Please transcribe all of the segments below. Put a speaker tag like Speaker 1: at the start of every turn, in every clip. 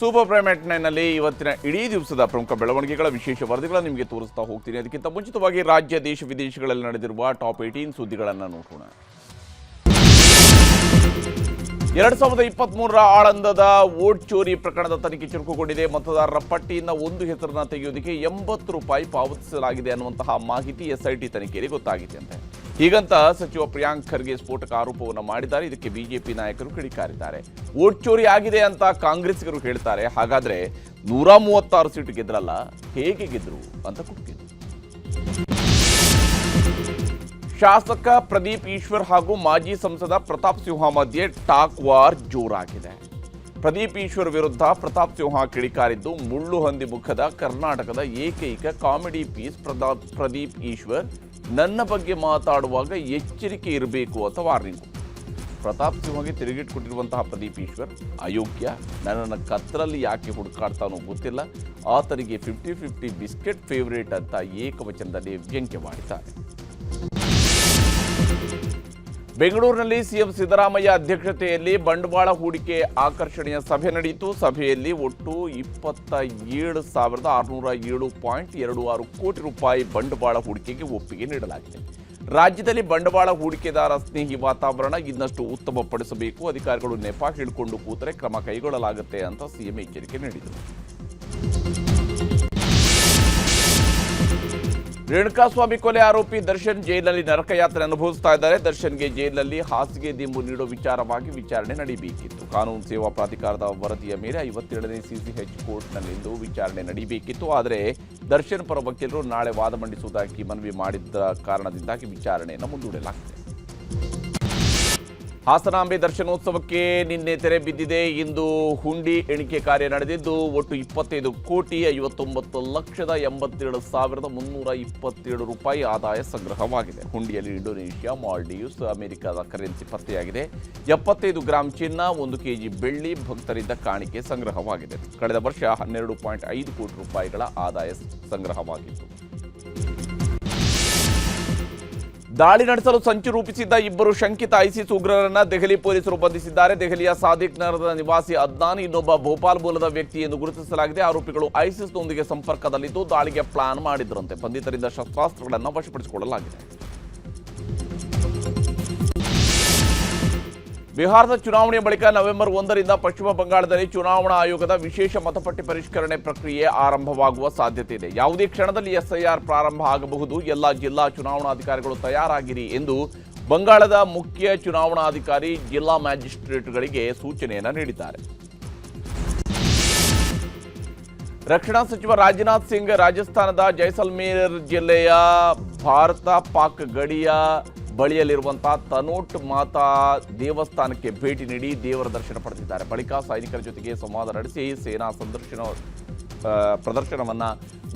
Speaker 1: Super ಪ್ರೈಮೆಟ್ನಲ್ಲಿ ಇವತ್ತಿನ ಇಡೀ ದಿವಸದ ಪ್ರಮುಖ ಬೆಳವಣಿಗೆಗಳ ವಿಶೇಷ ವರದಿಗಳನ್ನು ನಿಮಗೆ ತೋರಿಸ್ತಾ ಹೋಗ್ತೀನಿ. ಅದಕ್ಕಿಂತ ಮುಂಚಿತವಾಗಿ ರಾಜ್ಯ, ದೇಶ, ವಿದೇಶಗಳಲ್ಲಿ ನಡೆದಿರುವ ಟಾಪ್ ಏಟೀನ್ ಸುದ್ದಿಗಳನ್ನು ನೋಡೋಣ. ಎರಡ್ ಸಾವಿರದ ಇಪ್ಪತ್ತ್ ಮೂರರ ಆಳಂದದ ವೋಟ್ ಚೋರಿ ಪ್ರಕರಣದ ತನಿಖೆ ಚುರುಕುಗೊಂಡಿದೆ. ಮತದಾರರ ಪಟ್ಟಿಯಿಂದ ಒಂದು ಹೆಸರನ್ನ ತೆಗೆಯುವುದಕ್ಕೆ ಎಂಬತ್ತು ರೂಪಾಯಿ ಪಾವತಿಸಲಾಗಿದೆ ಅನ್ನುವಂತಹ ಮಾಹಿತಿ ಎಸ್ಐಟಿ ತನಿಖೆಯಲ್ಲಿ ಗೊತ್ತಾಗಿದೆ ಅಂತೆ ಹೀಗಂತ ಸಚಿವ ಪ್ರಿಯಾಂಕ್ ಖರ್ಗೆ ಸ್ಫೋಟಕ ಆರೋಪವನ್ನು ಮಾಡಿದ್ದಾರೆ. ಇದಕ್ಕೆ ಬಿಜೆಪಿ ನಾಯಕರು ಕಿಡಿಕಾರಿದ್ದಾರೆ. ವೋಟ್ ಚೋರಿ ಆಗಿದೆ ಅಂತ ಕಾಂಗ್ರೆಸ್ಸಿಗರು ಹೇಳ್ತಾರೆ. ಹಾಗಾದ್ರೆ ನೂರ ಮೂವತ್ತಾರು ಸೀಟು ಗೆದ್ರಲ್ಲ, ಹೇಗೆ ಗೆದ್ರು ಅಂತ ಶಾಸಕ ಪ್ರದೀಪ್ ಈಶ್ವರ್ ಹಾಗೂ ಮಾಜಿ ಸಂಸದ ಪ್ರತಾಪ್ ಸಿಂಹ ಮಧ್ಯೆ ಟಾಕ್ ವಾರ್ ಜೋರಾಗಿದೆ. ಪ್ರದೀಪ್ ಈಶ್ವರ್ ವಿರುದ್ಧ ಪ್ರತಾಪ್ ಸಿಂಹ ಕಿಡಿಕಾರಿದ್ದು ಮುಳ್ಳು ಹಂದಿ ಮುಖದ ಕರ್ನಾಟಕದ ಏಕೈಕ ಕಾಮಿಡಿ ಪೀಸ್ ಪ್ರದಾಪ್ ಪ್ರದೀಪ್ ಈಶ್ವರ್ ನನ್ನ ಬಗ್ಗೆ ಮಾತಾಡುವಾಗ ಎಚ್ಚರಿಕೆ ಇರಬೇಕು ಅಂತ ವಾರ್ನಿಂಗ್ ಪ್ರತಾಪ್ ಸಿಂಹಗೆ ತಿರುಗಿಟ್ಕೊಟ್ಟಿರುವಂತಹ ಪ್ರದೀಪ್ ಈಶ್ವರ್, ಅಯೋಗ್ಯ, ನನ್ನನ್ನು ಕತ್ತರಲ್ಲಿ ಯಾಕೆ ಹುಡುಕಾಡ್ತಾನೋ ಗೊತ್ತಿಲ್ಲ. ಆತನಿಗೆ ಫಿಫ್ಟಿ ಫಿಫ್ಟಿ ಬಿಸ್ಕೆಟ್ ಫೇವ್ರೇಟ್ ಅಂತ ಏಕವಚನದಲ್ಲಿ ವ್ಯಂಗ್ಯ ಮಾಡಿದ್ದಾರೆ. ಬೆಂಗಳೂರಿನಲ್ಲಿ ಸಿಎಂ ಸಿದ್ದರಾಮಯ್ಯ ಅಧ್ಯಕ್ಷತೆಯಲ್ಲಿ ಬಂಡವಾಳ ಹೂಡಿಕೆ ಆಕರ್ಷಣೆಯ ಸಭೆ ನಡೆಯಿತು. ಸಭೆಯಲ್ಲಿ ಒಟ್ಟು ಇಪ್ಪತ್ತ ಏಳು ಸಾವಿರದ ಆರುನೂರ ಏಳು ಪಾಯಿಂಟ್ ಎರಡು ಆರು ಕೋಟಿ ರೂಪಾಯಿ ಬಂಡವಾಳ ಹೂಡಿಕೆಗೆ ಒಪ್ಪಿಗೆ ನೀಡಲಾಗಿದೆ. ರಾಜ್ಯದಲ್ಲಿ ಬಂಡವಾಳ ಹೂಡಿಕೆದಾರ ಸ್ನೇಹಿ ವಾತಾವರಣ ಇನ್ನಷ್ಟು ಉತ್ತಮಪಡಿಸಬೇಕು. ಅಧಿಕಾರಿಗಳು ನೆಪ ಹಿಡ್ಕೊಂಡು ಕೂತರೆ ಕ್ರಮ ಕೈಗೊಳ್ಳಲಾಗುತ್ತೆ ಅಂತ ಸಿಎಂ ಎಚ್ಚರಿಕೆ ನೀಡಿದರು. ರೇಣುಕಾಸ್ವಾಮಿ ಕೊಲೆ ಆರೋಪಿ ದರ್ಶನ್ ಜೈಲಿನಲ್ಲಿ ನರಕಯಾತ್ರೆ ಅನುಭವಿಸ್ತಾ ಇದ್ದಾರೆ. ದರ್ಶನ್ಗೆ ಜೈಲಿನಲ್ಲಿ ಹಾಸಿಗೆ ದಿಂಬು ನೀಡೋ ವಿಚಾರವಾಗಿ ವಿಚಾರಣೆ ನಡೆಯಬೇಕಿತ್ತು ಕಾನೂನು ಸೇವಾ ಪ್ರಾಧಿಕಾರದ ವರದಿಯ ಮೇಲೆ ಐವತ್ತೇಳನೇ ಸಿಸಿಎಚ್ ಕೋರ್ಟ್ನಲ್ಲಿಂದು ವಿಚಾರಣೆ ನಡೆಯಬೇಕಿತ್ತು ಆದರೆ ದರ್ಶನ್ ಪರ ವಕೀಲರು ನಾಳೆ ವಾದ ಮಂಡಿಸುವುದಾಗಿ ಮನವಿ ಮಾಡಿದ್ದ ಕಾರಣದಿಂದಾಗಿ ವಿಚಾರಣೆಯನ್ನು ಮುಂದೂಡಲಾಗಿದೆ. ಹಾಸನಾಂಬೆ ದರ್ಶನೋತ್ಸವಕ್ಕೆ ನಿನ್ನೆ ತೆರೆ ಬಿದ್ದಿದೆ. ಇಂದು ಹುಂಡಿ ಎಣಿಕೆ ಕಾರ್ಯ ನಡೆದಿದ್ದು, ಒಟ್ಟು ಇಪ್ಪತ್ತೈದು ಕೋಟಿ ಐವತ್ತೊಂಬತ್ತು ಲಕ್ಷದ ಎಂಬತ್ತೇಳು ಸಾವಿರದ ಮುನ್ನೂರ ಇಪ್ಪತ್ತೇಳು ರೂಪಾಯಿ ಆದಾಯ ಸಂಗ್ರಹವಾಗಿದೆ. ಹುಂಡಿಯಲ್ಲಿ ಇಂಡೋನೇಷ್ಯಾ, ಮಾಲ್ಡೀವ್ಸ್, ಅಮೆರಿಕದ ಕರೆನ್ಸಿ ಪತ್ತೆಯಾಗಿದೆ. ಎಪ್ಪತ್ತೈದು ಗ್ರಾಂ ಚಿನ್ನ, ಒಂದು ಕೆಜಿ ಬೆಳ್ಳಿ ಭಕ್ತರಿಂದ ಕಾಣಿಕೆ ಸಂಗ್ರಹವಾಗಿದೆ. ಕಳೆದ ವರ್ಷ ಹನ್ನೆರಡು ಪಾಯಿಂಟ್ ಐದು ಕೋಟಿ ರೂಪಾಯಿಗಳ ಆದಾಯ ಸಂಗ್ರಹವಾಗಿತ್ತು. ದಾಳಿ ನಡೆಸಲು ಸಂಚು ರೂಪಿಸಿದ್ದ ಇಬ್ಬರು ಶಂಕಿತ ಐಸಿಸ್ ಉಗ್ರರನ್ನ ದೆಹಲಿ ಪೊಲೀಸರು ಬಂಧಿಸಿದ್ದಾರೆ. ದೆಹಲಿಯ ಸಾದಿಕ್ ನಗರದ ನಿವಾಸಿ ಅದ್ನಾನ್, ಇನ್ನೊಬ್ಬ ಭೋಪಾಲ್ ಮೂಲದ ವ್ಯಕ್ತಿ ಎಂದು ಗುರುತಿಸಲಾಗಿದೆ. ಆರೋಪಿಗಳು ಐಸಿಸ್ನೊಂದಿಗೆ ಸಂಪರ್ಕದಲ್ಲಿದ್ದು, ದಾಳಿಗೆ ಪ್ಲಾನ್ ಮಾಡಿದ್ರಂತೆ. ಬಂಧಿತರಿಂದ ಶಸ್ತ್ರಾಸ್ತ್ರಗಳನ್ನು ವಶಪಡಿಸಿಕೊಳ್ಳಲಾಗಿದೆ. ಬಿಹಾರದ ಚುನಾವಣೆಯ ಬಳಿಕ ನವೆಂಬರ್ ಒಂದರಿಂದ ಪಶ್ಚಿಮ ಬಂಗಾಳದಲ್ಲಿ ಚುನಾವಣಾ ಆಯೋಗದ ವಿಶೇಷ ಮತಪಟ್ಟಿ ಪರಿಷ್ಕರಣೆ ಪ್ರಕ್ರಿಯೆ ಆರಂಭವಾಗುವ ಸಾಧ್ಯತೆ ಇದೆ. ಯಾವುದೇ ಕ್ಷಣದಲ್ಲಿ ಎಸ್ಐಆರ್ ಪ್ರಾರಂಭ ಆಗಬಹುದು. ಎಲ್ಲ ಜಿಲ್ಲಾ ಚುನಾವಣಾಧಿಕಾರಿಗಳು ತಯಾರಾಗಿರಿ ಎಂದು ಬಂಗಾಳದ ಮುಖ್ಯ ಚುನಾವಣಾಧಿಕಾರಿ ಜಿಲ್ಲಾ ಮ್ಯಾಜಿಸ್ಟ್ರೇಟ್ಗಳಿಗೆ ಸೂಚನೆಯನ್ನು ನೀಡಿದ್ದಾರೆ. ರಕ್ಷಣಾ ಸಚಿವ ರಾಜನಾಥ್ ಸಿಂಗ್ ರಾಜಸ್ಥಾನದ ಜೈಸಲ್ಮೇರ್ ಜಿಲ್ಲೆಯ ಭಾರತ ಪಾಕ್ ಗಡಿಯ ಬಳಿಯಲ್ಲಿರುವಂತಹ ತನೋಟ್ ಮಾತಾ ದೇವಸ್ಥಾನಕ್ಕೆ ಭೇಟಿ ನೀಡಿ ದೇವರ ದರ್ಶನ ಪಡೆದಿದ್ದಾರೆ. ಬಳಿಕ ಸೈನಿಕರ ಜೊತೆಗೆ ಸಂವಾದ ನಡೆಸಿ ಸೇನಾ ಸಂದರ್ಶನ ಪ್ರದರ್ಶನವನ್ನ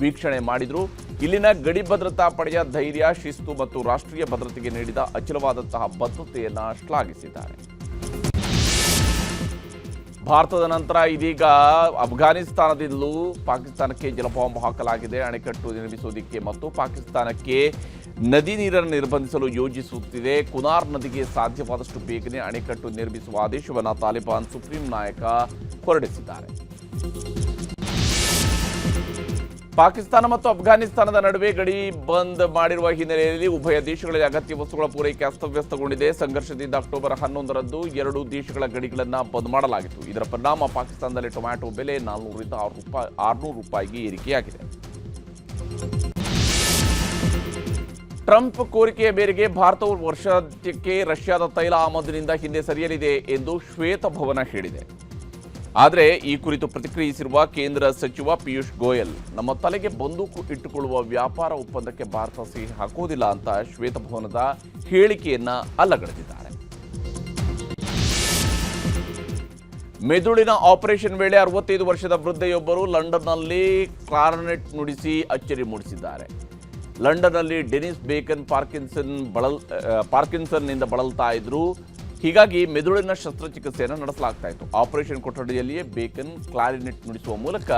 Speaker 1: ವೀಕ್ಷಣೆ ಮಾಡಿದ್ರು. ಇಲ್ಲಿನ ಗಡಿ ಭದ್ರತಾ ಪಡೆಯ ಧೈರ್ಯ, ಶಿಸ್ತು ಮತ್ತು ರಾಷ್ಟ್ರೀಯ ಭದ್ರತೆಗೆ ನೀಡಿದ ಅಚಲವಾದಂತಹ ಬದ್ಧತೆಯನ್ನ ಶ್ಲಾಘಿಸಿದ್ದಾರೆ. ಭಾರತದ ನಂತರ ಇದೀಗ ಅಫ್ಘಾನಿಸ್ತಾನದಿಂದಲೂ ಪಾಕಿಸ್ತಾನಕ್ಕೆ ಜಲಬಾಂಬ್ ಹಾಕಲಾಗಿದೆ, ಅಣೆಕಟ್ಟು ನಿರ್ಮಿಸುವುದಕ್ಕೆ ಮತ್ತು ಪಾಕಿಸ್ತಾನಕ್ಕೆ ನದಿ ನೀರನ್ನು ನಿರ್ಬಂಧಿಸಲು ಯೋಜಿಸುತ್ತಿದೆ. ಕುನಾರ್ ನದಿಗೆ ಸಾಧ್ಯವಾದಷ್ಟು ಬೇಗನೆ ಅಣೆಕಟ್ಟು ನಿರ್ಮಿಸುವ ಆದೇಶವನ್ನು ತಾಲಿಬಾನ್ ಸುಪ್ರೀಂ ನಾಯಕ ಹೊರಡಿಸಿದ್ದಾರೆ. ಪಾಕಿಸ್ತಾನ ಮತ್ತು ಅಫ್ಘಾನಿಸ್ತಾನದ ನಡುವೆ ಗಡಿ ಬಂದ್ ಮಾಡಿರುವ ಹಿನ್ನೆಲೆಯಲ್ಲಿ ಉಭಯ ದೇಶಗಳಲ್ಲಿ ಅಗತ್ಯ ವಸ್ತುಗಳ ಪೂರೈಕೆ ಅಸ್ತವ್ಯಸ್ತಗೊಂಡಿದೆ. ಸಂಘರ್ಷದಿಂದ ಅಕ್ಟೋಬರ್ ಹನ್ನೊಂದರಂದು ಎರಡು ದೇಶಗಳ ಗಡಿಗಳನ್ನು ಬಂದ್ ಮಾಡಲಾಗಿತ್ತು. ಇದರ ಪರಿಣಾಮ ಪಾಕಿಸ್ತಾನದಲ್ಲಿ ಟೊಮ್ಯಾಟೊ ಬೆಲೆ ನಾಲ್ನೂರಿಂದ ಆರು ರೂಪಾಯಿ ಆರುನೂರು ರೂಪಾಯಿಗೆ ಏರಿಕೆಯಾಗಿದೆ. ಟ್ರಂಪ್ ಕೋರಿಕೆಯ ಮೇರೆಗೆ ಭಾರತವು ವರ್ಷಕ್ಕೆ ರಷ್ಯಾದ ತೈಲ ಆಮದಿನಿಂದ ಹಿಂದೆ ಸರಿಯಲಿದೆ ಎಂದು ಶ್ವೇತಭವನ ಹೇಳಿದೆ. ಆದರೆ ಈ ಕುರಿತು ಪ್ರತಿಕ್ರಿಯಿಸಿರುವ ಕೇಂದ್ರ ಸಚಿವ ಪಿಯೂಷ್ ಗೋಯಲ್, ನಮ್ಮ ತಲೆಗೆ ಬಂದೂಕು ಇಟ್ಟುಕೊಳ್ಳುವ ವ್ಯಾಪಾರ ಒಪ್ಪಂದಕ್ಕೆ ಭಾರತ ಸಹಿ ಹಾಕುವುದಿಲ್ಲ ಅಂತ ಶ್ವೇತಭವನದ ಹೇಳಿಕೆಯನ್ನ ಅಲ್ಲಗಳೆದಿದ್ದಾರೆ. ಮೆದುಳಿನ ಆಪರೇಷನ್ ವೇಳೆ ಅರವತ್ತೈದು ವರ್ಷದ ವೃದ್ಧೆಯೊಬ್ಬರು ಲಂಡನ್ನಲ್ಲಿ ಕ್ಲಾರನೆಟ್ ನುಡಿಸಿ ಅಚ್ಚರಿ ಮೂಡಿಸಿದ್ದಾರೆ. ಲಂಡನ್ನಲ್ಲಿ ಡೆನಿಸ್ ಬೇಕನ್ ಪಾರ್ಕಿನ್ಸನ್ ಬಳಲ್ ಪಾರ್ಕಿನ್ಸನ್ನಿಂದ ಬಳಲ್ತಾ ಇದ್ರು. ಹೀಗಾಗಿ ಮೆದುಳಿನ ಶಸ್ತ್ರಚಿಕಿತ್ಸೆಯನ್ನು ನಡೆಸಲಾಗ್ತಾ ಇತ್ತು. ಆಪರೇಷನ್ ಕೊಠಡಿಯಲ್ಲಿಯೇ ಬೇಕನ್ ಕ್ಲಾರಿನೆಟ್ ನುಡಿಸುವ ಮೂಲಕ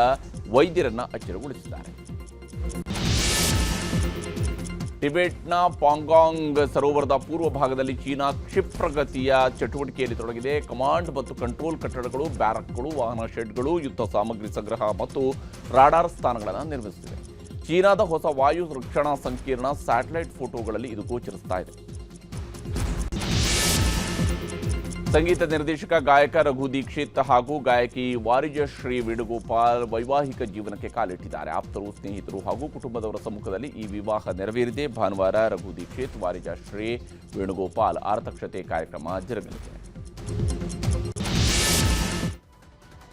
Speaker 1: ವೈದ್ಯರನ್ನ ಅಚ್ಚರಿಗೊಳಿಸಿದ್ದಾರೆ. ಟಿಬೆಟ್ನ ಪಾಂಗಾಂಗ್ ಸರೋವರದ ಪೂರ್ವ ಭಾಗದಲ್ಲಿ ಚೀನಾ ಕ್ಷಿಪ್ರಗತಿಯ ಚಟುವಟಿಕೆಯಲ್ಲಿ ತೊಡಗಿದೆ. ಕಮಾಂಡ್ ಮತ್ತು ಕಂಟ್ರೋಲ್ ಕಟ್ಟಡಗಳು, ಬ್ಯಾರಕ್ಗಳು, ವಾಹನ ಶೆಡ್ಗಳು, ಯುದ್ಧ ಸಾಮಗ್ರಿ ಸಂಗ್ರಹ ಮತ್ತು ರಾಡಾರ್ ಸ್ಥಾನಗಳನ್ನು ನಿರ್ಮಿಸುತ್ತಿದೆ ಚೀನಾದ ಹೊಸ ವಾಯು ರಕ್ಷಣಾ ಸಂಕೀರ್ಣ ಸ್ಯಾಟಲೈಟ್ ಫೋಟೋಗಳಲ್ಲಿ ಇದು ಗೋಚರಿಸ್ತಾ ಇದೆ. ಸಂಗೀತ ನಿರ್ದೇಶಕ, ಗಾಯಕ ರಘು ದೀಕ್ಷಿತ್ ಹಾಗೂ ಗಾಯಕಿ ವಾರಿಜಶ್ರೀ ವೇಣುಗೋಪಾಲ್ ವೈವಾಹಿಕ ಜೀವನಕ್ಕೆ ಕಾಲಿಟ್ಟಿದ್ದಾರೆ. ಆಪ್ತರು, ಸ್ನೇಹಿತರು ಹಾಗೂ ಕುಟುಂಬದವರ ಸಮ್ಮುಖದಲ್ಲಿ ಈ ವಿವಾಹ ನೆರವೇರಿದೆ. ಭಾನುವಾರ ರಘು ದೀಕ್ಷಿತ್ ವಾರಿಜಶ್ರೀ ವೇಣುಗೋಪಾಲ್ ಆರತಕ್ಷತೆ ಕಾರ್ಯಕ್ರಮ ಜರುಗಲಿದೆ.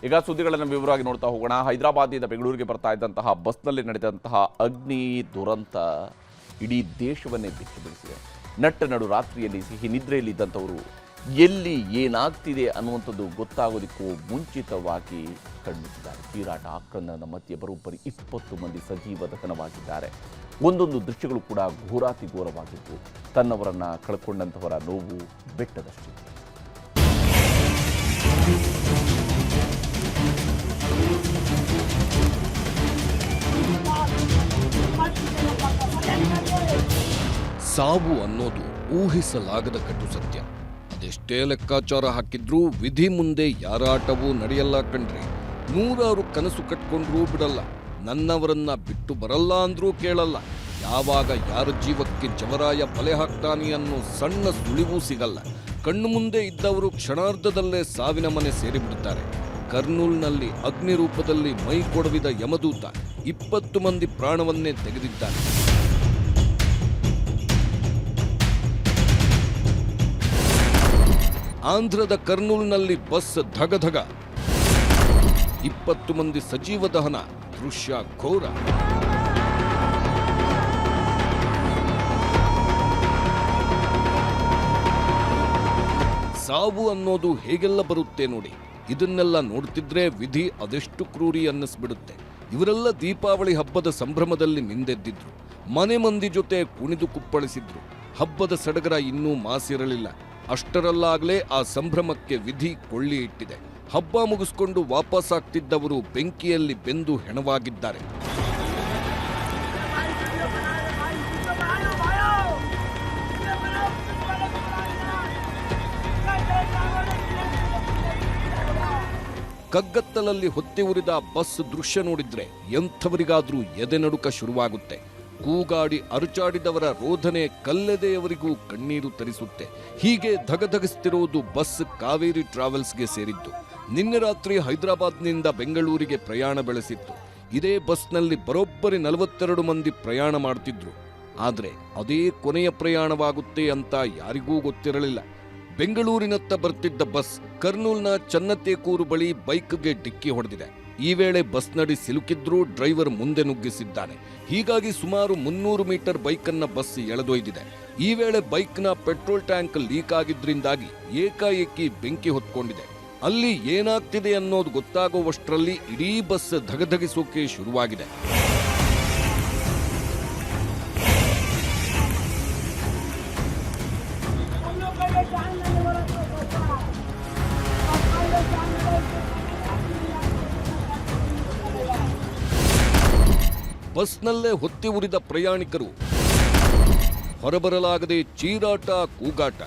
Speaker 1: ಈಗ ಸುದ್ದಿಗಳನ್ನು ವಿವರವಾಗಿ ನೋಡ್ತಾ ಹೋಗೋಣ. ಹೈದರಾಬಾದ್ನಿಂದ ಬೆಂಗಳೂರಿಗೆ ಬರ್ತಾ ಇದ್ದಂತಹ ಬಸ್ನಲ್ಲಿ ನಡೆದಂತಹ ಅಗ್ನಿ ದುರಂತ ಇಡೀ ದೇಶವನ್ನೇ ಬಿಚ್ಚಿ ಬೀಳಿಸಿದೆ. ನಟ್ಟ ನಡು ರಾತ್ರಿಯಲ್ಲಿ ಸಿಹಿ, ನಿದ್ರೆಯಲ್ಲಿದ್ದಂಥವರು ಎಲ್ಲಿ ಏನಾಗ್ತಿದೆ ಅನ್ನುವಂಥದ್ದು ಗೊತ್ತಾಗೋದಕ್ಕೂ ಮುಂಚಿತವಾಗಿ ಕಣ್ಣಿಟ್ಟಿದ್ದಾರೆ ತೀರಾಟ ಆಕ್ರಮಣದ ಮಧ್ಯೆ ಬರೋಬ್ಬರಿ ಇಪ್ಪತ್ತು ಮಂದಿ ಸಜೀವ ದಹನವಾಗಿದ್ದಾರೆ. ಒಂದೊಂದು ದೃಶ್ಯಗಳು ಕೂಡ ಘೋರಾತಿ ಘೋರವಾಗಿತ್ತು ತನ್ನವರನ್ನ ಕಳ್ಕೊಂಡಂಥವರ ನೋವು ಬೆಟ್ಟದಷ್ಟಿದೆ.
Speaker 2: ಸಾವು ಅನ್ನೋದು ಊಹಿಸಲಾಗದ ಕಟ್ಟು ಸತ್ಯ. ಅದೆಷ್ಟೇ ಲೆಕ್ಕಾಚಾರ ಹಾಕಿದ್ರೂ ವಿಧಿ ಮುಂದೆ ಯಾರಾಟವೂ ನಡೆಯಲ್ಲ ಕಣ್ರಿ. ನೂರಾರು ಕನಸು ಕಟ್ಕೊಂಡ್ರೂ ಬಿಡಲ್ಲ. ನನ್ನವರನ್ನ ಬಿಟ್ಟು ಬರಲ್ಲ ಅಂದ್ರೂ ಕೇಳಲ್ಲ. ಯಾವಾಗ ಯಾರ ಜೀವಕ್ಕೆ ಜವರಾಯ ಬಲೆ ಹಾಕ್ತಾನೆ ಅನ್ನೋ ಸಣ್ಣ ಸುಳಿವೂ ಸಿಗಲ್ಲ. ಕಣ್ಣು ಮುಂದೆ ಇದ್ದವರು ಕ್ಷಣಾರ್ಧದಲ್ಲೇ ಸಾವಿನ ಮನೆ ಸೇರಿಬಿಡುತ್ತಾರೆ ಕರ್ನೂಲ್ನಲ್ಲಿ ಅಗ್ನಿ ರೂಪದಲ್ಲಿ ಮೈ ಕೊಡವಿದ ಯಮದೂತ ಇಪ್ಪತ್ತು ಮಂದಿ ಪ್ರಾಣವನ್ನೇ ತೆಗೆದಿದ್ದಾನೆ. ಆಂಧ್ರದ ಕರ್ನೂಲ್ನಲ್ಲಿ ಬಸ್ ಧಗಧಗ. ಇಪ್ಪತ್ತು ಮಂದಿ ಸಜೀವ ದಹನ, ದೃಶ್ಯ ಘೋರ. ಸಾವು ಅನ್ನೋದು ಹೇಗೆಲ್ಲ ಬರುತ್ತೆ ನೋಡಿ. ಇದನ್ನೆಲ್ಲ ನೋಡ್ತಿದ್ರೆ ವಿಧಿ ಅದೆಷ್ಟು ಕ್ರೂರಿ ಅನ್ನಿಸ್ಬಿಡುತ್ತೆ. ಇವರೆಲ್ಲ ದೀಪಾವಳಿ ಹಬ್ಬದ ಸಂಭ್ರಮದಲ್ಲಿ ನಿಂದೆದ್ದಿದ್ರು. ಮನೆ ಮಂದಿ ಜೊತೆ ಕುಣಿದು ಕುಪ್ಪಳಿಸಿದ್ರು. ಹಬ್ಬದ ಸಡಗರ ಇನ್ನೂ ಮಾಸಿರಲಿಲ್ಲ. ಅಷ್ಟರಲ್ಲಾಗಲೇ ಆ ಸಂಭ್ರಮಕ್ಕೆ ವಿಧಿ ಕೊಳ್ಳಿ ಇಟ್ಟಿದೆ ಹಬ್ಬ ಮುಗಿಸ್ಕೊಂಡು ವಾಪಸ್ಸಾಗ್ತಿದ್ದವರು ಬೆಂಕಿಯಲ್ಲಿ ಬೆಂದು ಹೆಣವಾಗಿದ್ದಾರೆ. ಕಗ್ಗತ್ತಲಲ್ಲಿ ಹೊತ್ತಿ ಉರಿದ ಬಸ್ ದೃಶ್ಯ ನೋಡಿದ್ರೆ ಎಂಥವರಿಗಾದ್ರೂ ಎದೆನಡುಕ ಶುರುವಾಗುತ್ತೆ. ಕೂಗಾಡಿ ಅರುಚಾಡಿದವರ ರೋಧನೆ ಕಲ್ಲೆದೆಯವರಿಗೂ ಕಣ್ಣೀರು ತರಿಸುತ್ತೆ. ಹೀಗೆ ಧಗಧಗಿಸ್ತಿರೋದು ಬಸ್ ಕಾವೇರಿ ಟ್ರಾವೆಲ್ಸ್ಗೆ ಸೇರಿದ್ದು. ನಿನ್ನೆ ರಾತ್ರಿ ಹೈದರಾಬಾದ್ನಿಂದ ಬೆಂಗಳೂರಿಗೆ ಪ್ರಯಾಣ ಬೆಳೆಸಿತ್ತು. ಇದೇ ಬಸ್ನಲ್ಲಿ ಬರೋಬ್ಬರಿ ನಲವತ್ತೆರಡು ಮಂದಿ ಪ್ರಯಾಣ ಮಾಡ್ತಿದ್ರು. ಆದರೆ ಅದೇ ಕೊನೆಯ ಪ್ರಯಾಣವಾಗುತ್ತೆ ಅಂತ ಯಾರಿಗೂ ಗೊತ್ತಿರಲಿಲ್ಲ. ಬೆಂಗಳೂರಿನತ್ತ ಬರ್ತಿದ್ದ ಬಸ್ ಕರ್ನೂಲ್ನ ಚನ್ನತೇಕೂರು ಬಳಿ ಬೈಕ್ಗೆ ಡಿಕ್ಕಿ ಹೊಡೆದಿದೆ. ಈ ವೇಳೆ ಬಸ್ ನಡಿ ಸಿಲುಕಿದ್ರೂ ಡ್ರೈವರ್ ಮುಂದೆ ನುಗ್ಗಿಸಿದ್ದಾನೆ. ಹೀಗಾಗಿ ಸುಮಾರು ಮುನ್ನೂರು ಮೀಟರ್ ಬೈಕನ್ನ ಬಸ್ ಎಳೆದೊಯ್ದಿದೆ. ಈ ವೇಳೆ ಬೈಕ್ನ ಪೆಟ್ರೋಲ್ ಟ್ಯಾಂಕ್ ಲೀಕ್ ಆಗಿದ್ರಿಂದಾಗಿ ಏಕಾಏಕಿ ಬೆಂಕಿ ಹೊತ್ಕೊಂಡಿದೆ. ಅಲ್ಲಿ ಏನಾಗ್ತಿದೆ ಅನ್ನೋದು ಗೊತ್ತಾಗುವಷ್ಟರಲ್ಲಿ ಇಡೀ ಬಸ್ ಧಗಧಗಿಸೋಕೆ ಶುರುವಾಗಿದೆ. ಬಸ್ನಲ್ಲೇ ಹೊತ್ತಿ ಉರಿದ ಪ್ರಯಾಣಿಕರು. ಹೊರಬರಲಾಗದೆ ಚೀರಾಟ, ಕೂಗಾಟ.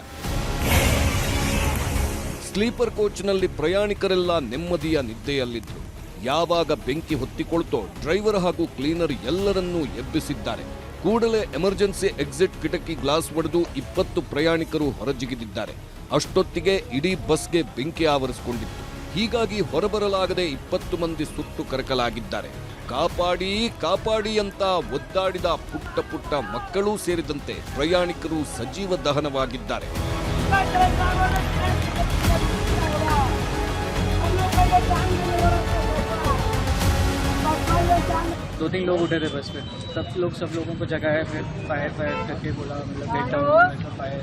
Speaker 2: ಸ್ಲೀಪರ್ ಕೋಚ್ನಲ್ಲಿ ಪ್ರಯಾಣಿಕರೆಲ್ಲ ನೆಮ್ಮದಿಯ ನಿದ್ದೆಯಲ್ಲಿದ್ದರು ಯಾವಾಗ ಬೆಂಕಿ ಹೊತ್ತಿಕೊಳ್ತೋ ಡ್ರೈವರ್ ಹಾಗೂ ಕ್ಲೀನರ್ ಎಲ್ಲರನ್ನೂ ಎಬ್ಬಿಸಿದ್ದಾರೆ. ಕೂಡಲೇ ಎಮರ್ಜೆನ್ಸಿ ಎಕ್ಸಿಟ್ ಕಿಟಕಿ ಗ್ಲಾಸ್ ಒಡೆದು ಇಪ್ಪತ್ತು ಪ್ರಯಾಣಿಕರು ಹೊರಜಿಗಿದಿದ್ದಾರೆ. ಅಷ್ಟೊತ್ತಿಗೆ ಇಡೀ ಬಸ್ಗೆ ಬೆಂಕಿ ಆವರಿಸಿಕೊಂಡಿತ್ತು. ಹೀಗಾಗಿ ಹೊರಬರಲಾಗದೆ ಇಪ್ಪತ್ತು ಮಂದಿ ಸುಟ್ಟು ಕರಕಲಾಗಿದ್ದಾರೆ. ಕಾಪಾಡಿ ಕಾಪಾಡಿ ಅಂತ ಒದ್ದಾಡಿದ ಪುಟ್ಟ ಪುಟ್ಟ ಮಕ್ಕಳೂ ಸೇರಿದಂತೆ ಪ್ರಯಾಣಿಕರು ಸಜೀವ ದಹನವಾಗಿದ್ದಾರೆ
Speaker 3: दो तीन लोग उठे थे बस पे सब लोग सब लोगों को जगाया फिर फायर फायर करके बोला मतलब गेट डाउन फायर